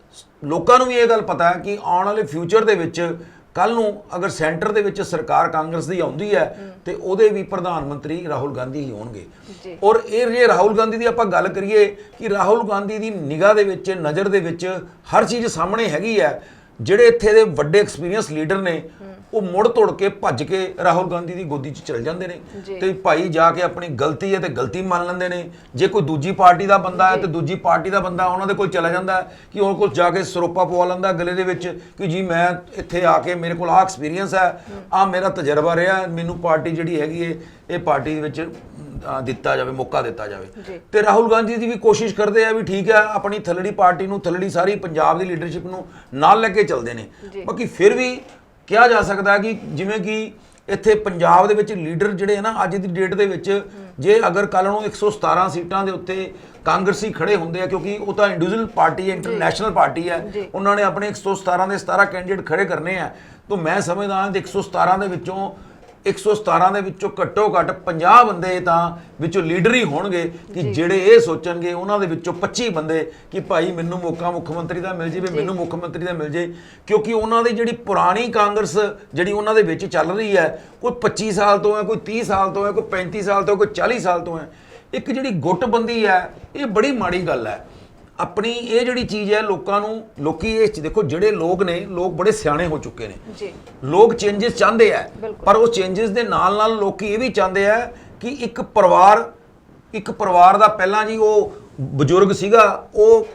ਲੋਕਾਂ ਨੂੰ ਵੀ ਇਹ ਗੱਲ ਪਤਾ ਹੈ ਕਿ ਆਉਣ ਵਾਲੇ ਫਿਊਚਰ ਦੇ ਵਿੱਚ ਕੱਲ ਨੂੰ ਅਗਰ ਸੈਂਟਰ ਦੇ ਵਿੱਚ ਸਰਕਾਰ ਕਾਂਗਰਸ ਦੀ ਆਉਂਦੀ ਹੈ ਤੇ ਉਹਦੇ ਵੀ ਪ੍ਰਧਾਨ ਮੰਤਰੀ ਰਾਹੁਲ ਗਾਂਧੀ ਹੀ ਹੋਣਗੇ। ਔਰ ਇਹ ਜੇ ਰਾਹੁਲ ਗਾਂਧੀ ਦੀ ਆਪਾਂ ਗੱਲ ਕਰੀਏ ਕਿ ਰਾਹੁਲ ਗਾਂਧੀ ਦੀ ਨਿਗਾਹ ਦੇ ਵਿੱਚ ਨਜ਼ਰ ਦੇ ਵਿੱਚ ਹਰ ਚੀਜ਼ ਸਾਹਮਣੇ ਹੈਗੀ ਹੈ ਜਿਹੜੇ ਇੱਥੇ ਦੇ ਵੱਡੇ ਐਕਸਪੀਰੀਅੰਸ ਲੀਡਰ ਨੇ ਉਹ ਮੁੜ ਤੋੜ ਕੇ ਭੱਜ ਕੇ ਰਾਹੁਲ ਗਾਂਧੀ ਦੀ ਗੋਦੀ 'ਚ ਚਲ ਜਾਂਦੇ ਨੇ। ਤੇ ਭਾਈ ਜਾ ਕੇ ਆਪਣੀ ਗਲਤੀ ਹੈ ਤੇ ਗਲਤੀ ਮੰਨ ਲੈਂਦੇ ਨੇ। ਜੇ ਕੋਈ ਦੂਜੀ ਪਾਰਟੀ ਦਾ ਬੰਦਾ ਹੈ ਤੇ ਦੂਜੀ ਪਾਰਟੀ ਦਾ ਬੰਦਾ ਉਹਨਾਂ ਦੇ ਕੋਲ ਚਲਾ ਜਾਂਦਾ ਕਿ ਉਹ ਕੋਲ ਜਾ ਕੇ ਸਰੋਪਾ ਪਵਾ ਲੈਂਦਾ ਗਲੇ ਦੇ ਵਿੱਚ ਕਿ ਜੀ ਮੈਂ ਇੱਥੇ ਆ ਕੇ ਮੇਰੇ ਕੋਲ ਆਹ ਐਕਸਪੀਰੀਅੰਸ ਹੈ ਆ ਮੇਰਾ ਤਜਰਬਾ ਰਿਹਾ ਮੈਨੂੰ ਪਾਰਟੀ ਜਿਹੜੀ ਹੈਗੀ ਹੈ ਇਹ ਪਾਰਟੀ ਦੇ ਵਿੱਚ ਦਿੱਤਾ ਜਾਵੇ ਮੌਕਾ ਦਿੱਤਾ। ਜਾਵੇ ਤੇ ਰਾਹੁਲ ਗਾਂਧੀ ਦੀ ਵੀ ਕੋਸ਼ਿਸ਼ ਕਰਦੇ ਆ ਵੀ ਠੀਕ ਹੈ ਆਪਣੀ ਥੱਲੜੀ ਪਾਰਟੀ ਨੂੰ ਥੱਲੜੀ ਸਾਰੀ ਪੰਜਾਬ ਦੀ ਲੀਡਰਸ਼ਿਪ ਨੂੰ ਨਾਲ ਲੈ ਕੇ ਚੱਲਦੇ ਨੇ। ਬਾਕੀ ਫਿਰ ਵੀ ਕਿਹਾ ਜਾ ਸਕਦਾ ਕਿ ਜਿਵੇਂ ਕਿ ਇੱਥੇ ਪੰਜਾਬ ਦੇ ਵਿੱਚ ਲੀਡਰ ਜਿਹੜੇ ਆ ਨਾ ਅੱਜ ਦੀ ਡੇਟ ਦੇ ਵਿੱਚ ਜੇ ਅਗਰ ਕੱਲ ਨੂੰ 117 ਸੀਟਾਂ ਦੇ ਉੱਤੇ ਕਾਂਗਰਸੀ ਖੜੇ ਹੁੰਦੇ ਆ ਕਿਉਂਕਿ ਉਹ ਤਾਂ ਇੰਡੀਵਿਜੂਅਲ ਪਾਰਟੀ ਹੈ ਇੰਟਰਨੈਸ਼ਨਲ ਪਾਰਟੀ ਹੈ। ਉਹਨਾਂ ਨੇ ਆਪਣੇ 117 ਦੇ 17 ਕੈਂਡੀਡੇਟ ਖੜੇ ਕਰਨੇ ਆ ਤਾਂ ਮੈਂ ਸਮਝਦਾ ਹਾਂ ਕਿ 117 ਦੇ ਵਿੱਚੋਂ 117 ਦੇ ਵਿੱਚੋਂ ਘੱਟੋ ਘੱਟ 50 ਬੰਦੇ ਤਾਂ ਵਿੱਚੋਂ ਲੀਡਰ ਹੀ ਹੋਣਗੇ ਕਿ ਜਿਹੜੇ ਇਹ ਸੋਚਣਗੇ ਉਹਨਾਂ ਦੇ ਵਿੱਚੋਂ 25 ਬੰਦੇ ਕਿ ਭਾਈ ਮੈਨੂੰ ਮੌਕਾ ਮੁੱਖ ਮੰਤਰੀ ਦਾ ਮਿਲ ਜੇ। ਮੈਨੂੰ ਮੁੱਖ ਮੰਤਰੀ ਦਾ ਮਿਲ ਜੇ ਕਿਉਂਕਿ ਉਹਨਾਂ ਦੀ ਜਿਹੜੀ ਪੁਰਾਣੀ ਕਾਂਗਰਸ ਜਿਹੜੀ ਉਹਨਾਂ ਦੇ ਵਿੱਚ ਚੱਲ ਰਹੀ ਹੈ ਕੋਈ 25 ਸਾਲ ਤੋਂ ਹੈ ਕੋਈ 30 ਸਾਲ ਤੋਂ ਹੈ ਕੋਈ 35 ਸਾਲ ਤੋਂ ਹੈ, ਕੋਈ 40 ਸਾਲ ਤੋਂ ਹੈ ਇੱਕ ਜਿਹੜੀ ਗੁੱਟਬੰਦੀ ਹੈ ਇਹ ਬੜੀ ਮਾੜੀ ਗੱਲ ਹੈ। ਆਪਣੀ ਇਹ ਜਿਹੜੀ ਚੀਜ਼ ਹੈ ਲੋਕਾਂ ਨੂੰ ਲੋਕੀ ਇਹ 'ਚ ਦੇਖੋ ਜਿਹੜੇ ਲੋਕ ਨੇ ਲੋਕ ਬੜੇ ਸਿਆਣੇ ਹੋ ਚੁੱਕੇ ਨੇ। ਜੀ। ਲੋਕ ਚੇਂਜਸ ਚਾਹੁੰਦੇ ਆ। ਪਰ ਉਹ ਚੇਂਜਸ ਦੇ ਨਾਲ ਨਾਲ ਲੋਕੀ ਇਹ ਵੀ ਚਾਹੁੰਦੇ ਆ ਕਿ ਇੱਕ ਪਰਿਵਾਰ ਇੱਕ ਪਰਿਵਾਰ ਦਾ ਪਹਿਲਾਂ ਜੀ ਉਹ ਬਜ਼ੁਰਗ ਸੀਗਾ ਉਹ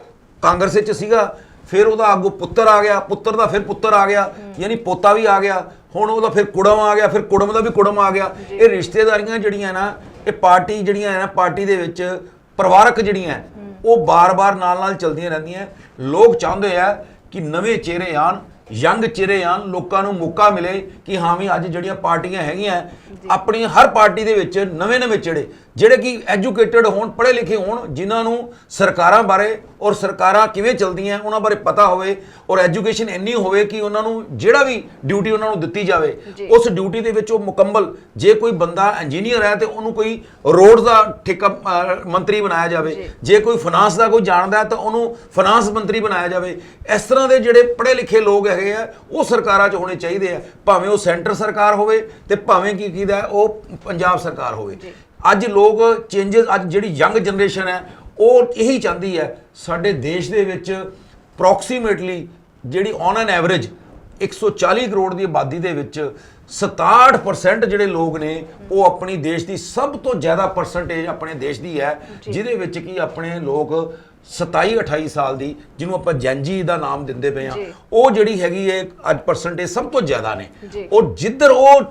ਕਾਂਗਰਸ ਵਿੱਚ ਸੀਗਾ ਫਿਰ ਉਹਦਾ ਅੱਗੋਂ ਪੁੱਤਰ ਆ ਗਿਆ ਪੁੱਤਰ ਦਾ ਫਿਰ ਪੁੱਤਰ ਆ ਗਿਆ ਯਾਨੀ ਪੋਤਾ ਵੀ ਆ ਗਿਆ ਹੁਣ ਉਹਦਾ ਫਿਰ ਕੁੜਮ ਆ ਗਿਆ ਫਿਰ ਕੁੜਮ ਦਾ ਵੀ ਕੁੜਮ ਆ ਗਿਆ। ਇਹ ਰਿਸ਼ਤੇਦਾਰੀਆਂ ਜਿਹੜੀਆਂ ਨਾ ਇਹ ਪਾਰਟੀ ਜਿਹੜੀਆਂ ਹੈ ਨਾ ਪਾਰਟੀ ਦੇ ਵਿੱਚ ਪਰਿਵਾਰਕ ਜਿਹੜੀਆਂ ਉਹ ਬਾਰ-ਬਾਰ ਨਾਲ-ਨਾਲ ਚੱਲਦੀਆਂ ਰਹਿੰਦੀਆਂ ਲੋਕ ਚਾਹੁੰਦੇ ਆ ਕਿ ਨਵੇਂ ਚਿਹਰੇ ਆਣ ਯੰਗ ਚਿਹਰੇ ਆਣ ਲੋਕਾਂ ਨੂੰ ਮੌਕਾ ਮਿਲੇ ਕਿ ਹਾਂ ਵੀ ਅੱਜ ਜਿਹੜੀਆਂ ਪਾਰਟੀਆਂ ਹੈਗੀਆਂ ਆਪਣੀ ਹਰ ਪਾਰਟੀ ਦੇ ਵਿੱਚ ਨਵੇਂ-ਨਵੇਂ ਚਿਹਰੇ ਜਿਹੜੇ ਕਿ ਐਜੂਕੇਟਿਡ ਹੋਣ ਪੜ੍ਹੇ ਲਿਖੇ ਹੋਣ ਜਿਨ੍ਹਾਂ ਨੂੰ ਸਰਕਾਰਾਂ ਬਾਰੇ ਔਰ ਸਰਕਾਰਾਂ ਕਿਵੇਂ ਚੱਲਦੀਆਂ ਉਹਨਾਂ ਬਾਰੇ ਪਤਾ ਹੋਵੇ ਔਰ ਐਜੂਕੇਸ਼ਨ ਇੰਨੀ ਹੋਵੇ ਕਿ ਉਹਨਾਂ ਨੂੰ ਜਿਹੜਾ ਵੀ ਡਿਊਟੀ ਉਹਨਾਂ ਨੂੰ ਦਿੱਤੀ ਜਾਵੇ। ਉਸ ਡਿਊਟੀ ਦੇ ਵਿੱਚ ਉਹ ਮੁਕੰਮਲ ਜੇ ਕੋਈ ਬੰਦਾ ਇੰਜੀਨੀਅਰ ਹੈ ਤੇ ਉਹਨੂੰ ਕੋਈ ਰੋਡ ਦਾ ਠੇਕਾ ਮੰਤਰੀ ਬਣਾਇਆ ਜਾਵੇ ਜੀ। ਕੋਈ ਫਾਈਨਾਂਸ ਦਾ ਕੋਈ ਜਾਣਦਾ ਹੈ ਤਾਂ ਉਹਨੂੰ ਫਾਈਨਾਂਸ ਮੰਤਰੀ ਬਣਾਇਆ ਜਾਵੇ ਇਸ ਤਰ੍ਹਾਂ ਦੇ ਜਿਹੜੇ ਪੜ੍ਹੇ ਲਿਖੇ ਲੋਕ ਹੈਗੇ ਆ ਉਹ ਸਰਕਾਰਾਂ 'ਚ ਹੋਣੇ ਚਾਹੀਦੇ ਆ ਭਾਵੇਂ ਉਹ ਸੈਂਟਰ ਸਰਕਾਰ ਹੋਵੇ ਤੇ ਭਾਵੇਂ ਕੀ ਕੀਦਾ ਉਹ ਪੰਜਾਬ ਸਰਕਾਰ ਹੋਵੇ। ਅੱਜ ਲੋਕ ਚੇਂਜਸ ਅੱਜ ਜਿਹੜੀ ਯੰਗ ਜਨਰੇਸ਼ਨ ਹੈ ਉਹ ਇਹੀ ਚਾਹੁੰਦੀ ਹੈ ਸਾਡੇ ਦੇਸ਼ ਦੇ ਵਿੱਚ ਅਪਰੋਕਸੀਮੇਟਲੀ ਜਿਹੜੀ ਔਨ ਐਨ ਐਵਰੇਜ 140 ਕਰੋੜ ਦੀ ਆਬਾਦੀ ਦੇ ਵਿੱਚ 67% ਜਿਹੜੇ ਲੋਕ ਨੇ ਉਹ ਆਪਣੀ ਦੇਸ਼ ਦੀ ਸਭ ਤੋਂ ਜ਼ਿਆਦਾ ਪਰਸੈਂਟੇਜ ਆਪਣੇ ਦੇਸ਼ ਦੀ ਹੈ। ਜਿਹਦੇ ਵਿੱਚ ਕੀ ਆਪਣੇ ਲੋਕ 27 28 ਸਾਲ ਦੀ ਜਿਹਨੂੰ ਆਪਾਂ ਜੈਨਜੀ ਦਾ ਨਾਮ ਦਿੰਦੇ ਪਏ ਆ। ਉਹ ਜਿਹੜੀ ਹੈਗੀ ਹੈ ਅੱਜ ਪਰਸੈਂਟੇਜ ਸਭ ਤੋਂ ਜ਼ਿਆਦਾ ਨੇ। ਔਰ ਜਿੱਧਰ ਉਹ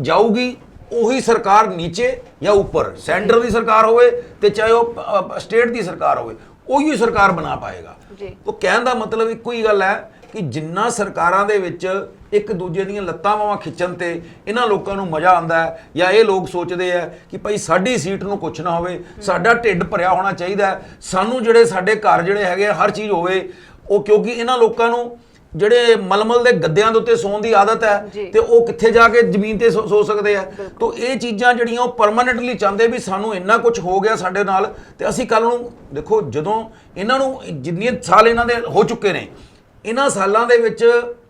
ਜਾਊਗੀ ਉਹੀ ਸਰਕਾਰ ਨੀਚੇ ਜਾਂ ਉੱਪਰ ਸੈਂਟਰ ਦੀ ਸਰਕਾਰ ਹੋਵੇ ਤੇ ਚਾਹੇ ਉਹ ਸਟੇਟ ਦੀ ਸਰਕਾਰ ਹੋਵੇ ਉਹੀ ਸਰਕਾਰ ਬਣਾ ਪਾਏਗਾ ਜੀ। ਉਹ ਕਹਿਣ ਦਾ ਮਤਲਬ ਇੱਕੋ ਹੀ ਗੱਲ ਹੈ ਕਿ ਜਿੰਨਾ ਸਰਕਾਰਾਂ ਦੇ ਵਿੱਚ ਇੱਕ ਦੂਜੇ ਦੀਆਂ ਲੱਤਾਂ ਬਾਹਾਂ ਖਿੱਚਣ ਤੇ ਇਹਨਾਂ ਲੋਕਾਂ ਨੂੰ ਮਜ਼ਾ ਆਉਂਦਾ ਹੈ ਜਾਂ ਇਹ ਲੋਕ ਸੋਚਦੇ ਆ ਕਿ ਭਾਈ ਸਾਡੀ ਸੀਟ ਨੂੰ ਕੁਛ ਨਾ ਹੋਵੇ ਸਾਡਾ ਢਿੱਡ ਭਰਿਆ ਹੋਣਾ ਚਾਹੀਦਾ। ਸਾਨੂੰ ਜਿਹੜੇ ਸਾਡੇ ਘਰ ਜਿਹੜੇ ਹੈਗੇ ਹਰ ਚੀਜ਼ ਹੋਵੇ ਉਹ ਕਿਉਂਕਿ ਇਹਨਾਂ ਲੋਕਾਂ ਨੂੰ ਜਿਹੜੇ ਮਲਮਲ ਦੇ ਗੱਦਿਆਂ ਦੇ ਉੱਤੇ ਸੌਣ ਦੀ ਆਦਤ ਹੈ। ਤੇ ਉਹ ਕਿੱਥੇ ਜਾ ਕੇ ਜ਼ਮੀਨ ਤੇ ਸੌ ਸਕਦੇ ਆ ਤੋਂ ਇਹ ਚੀਜ਼ਾਂ ਜਿਹੜੀਆਂ ਉਹ ਪਰਮਾਨੈਂਟਲੀ ਚਾਹੁੰਦੇ ਵੀ ਸਾਨੂੰ ਇੰਨਾ ਕੁਝ ਹੋ ਗਿਆ ਸਾਡੇ ਨਾਲ ਤੇ ਅਸੀਂ ਕੱਲ ਨੂੰ ਦੇਖੋ ਜਦੋਂ ਇਹਨਾਂ ਨੂੰ ਜਿੰਨੇ ਸਾਲ ਇਹਨਾਂ ਦੇ ਹੋ ਚੁੱਕੇ ਨੇ ਇਹਨਾਂ ਸਾਲਾਂ ਦੇ ਵਿੱਚ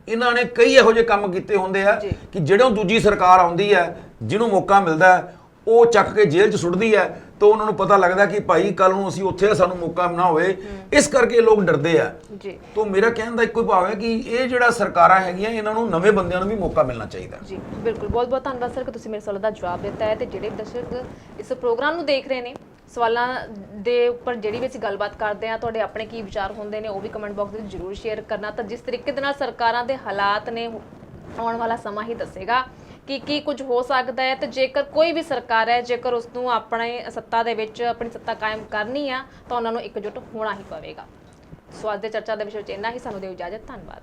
ਇਹਨਾਂ ਨੇ ਕਈ ਇਹੋ ਜਿਹੇ ਕੰਮ ਕੀਤੇ ਹੁੰਦੇ ਆ। ਕਿ ਜਿਹੜੋਂ ਦੂਜੀ ਸਰਕਾਰ ਆਉਂਦੀ ਹੈ ਜਿਹਨੂੰ ਮੌਕਾ ਮਿਲਦਾ ਉਹ ਚੱਕ ਕੇ ਜੇਲ੍ਹ 'ਚ ਸੁੱਟਦੀ ਹੈ ਤਾਂ ਉਹਨਾਂ ਨੂੰ ਪਤਾ ਲੱਗਦਾ ਕਿ ਭਾਈ ਕੱਲ ਨੂੰ ਅਸੀਂ ਉੱਥੇ ਸਾਨੂੰ ਮੌਕਾ ਨਾ ਹੋਵੇ। ਇਸ ਕਰਕੇ ਲੋਕ ਡਰਦੇ ਆ। ਜੀ। ਤੋਂ ਮੇਰਾ ਕਹਿਣ ਦਾ ਇੱਕੋ ਹੀ ਭਾਵ ਹੈ ਕਿ ਇਹ ਜਿਹੜਾ ਸਰਕਾਰਾਂ ਹੈਗੀਆਂ ਇਹਨਾਂ ਨੂੰ ਨਵੇਂ ਬੰਦਿਆਂ ਨੂੰ ਵੀ ਮੌਕਾ ਮਿਲਣਾ ਚਾਹੀਦਾ। ਜੀ ਬਿਲਕੁਲ। ਬਹੁਤ ਬਹੁਤ ਧੰਨਵਾਦ ਸਰ ਕਿ ਤੁਸੀਂ ਮੇਰੇ ਸਵਾਲਾਂ ਦਾ ਜਵਾਬ ਦਿੱਤਾ ਹੈ ਤੇ ਜਿਹੜੇ ਦਰਸ਼ਕ ਇਸ ਪ੍ਰੋਗਰਾਮ ਨੂੰ ਦੇਖ ਰਹੇ ਨੇ ਸਵਾਲਾਂ ਦੇ ਉੱਪਰ ਜਿਹੜੀ ਵੀ ਅਸੀਂ ਗੱਲਬਾਤ ਕਰਦੇ ਆ ਤੁਹਾਡੇ ਆਪਣੇ ਕੀ ਵਿਚਾਰ ਹੁੰਦੇ ਨੇ ਉਹ ਵੀ ਕਮੈਂਟ ਬਾਕਸ ਵਿੱਚ ਜ਼ਰੂਰ ਸ਼ੇਅਰ ਕਰਨਾ। ਤਾਂ ਜਿਸ ਤਰੀਕੇ ਦੇ ਨਾਲ ਸਰਕਾਰਾਂ ਦੇ ਹਾਲਾਤ ਨੇ ਆਉਣ ਵਾਲਾ ਸਮਾਂ ਹੀ ਦੱਸੇਗਾ। ਕਿ ਕੀ ਕੁਝ ਹੋ ਸਕਦਾ ਹੈ ਤੇ ਜੇਕਰ ਕੋਈ ਵੀ ਸਰਕਾਰ ਹੈ, ਜੇਕਰ ਉਸ ਨੂੰ ਆਪਣੇ ਸੱਤਾ ਦੇ ਵਿੱਚ ਆਪਣੀ ਸੱਤਾ ਕਾਇਮ ਕਰਨੀ ਆ, ਤਾਂ ਉਹਨਾਂ ਨੂੰ ਇਕਜੁੱਟ ਹੋਣਾ ਹੀ ਪਵੇਗਾ। ਸੋ ਅੱਜ ਦੇ ਚਰਚਾ ਦੇ ਵਿਸ਼ੇ ਵਿੱਚ ਇੰਨਾ ਹੀ, ਸਾਨੂੰ ਦਿਓ ਇਜਾਜ਼ਤ, ਧੰਨਵਾਦ।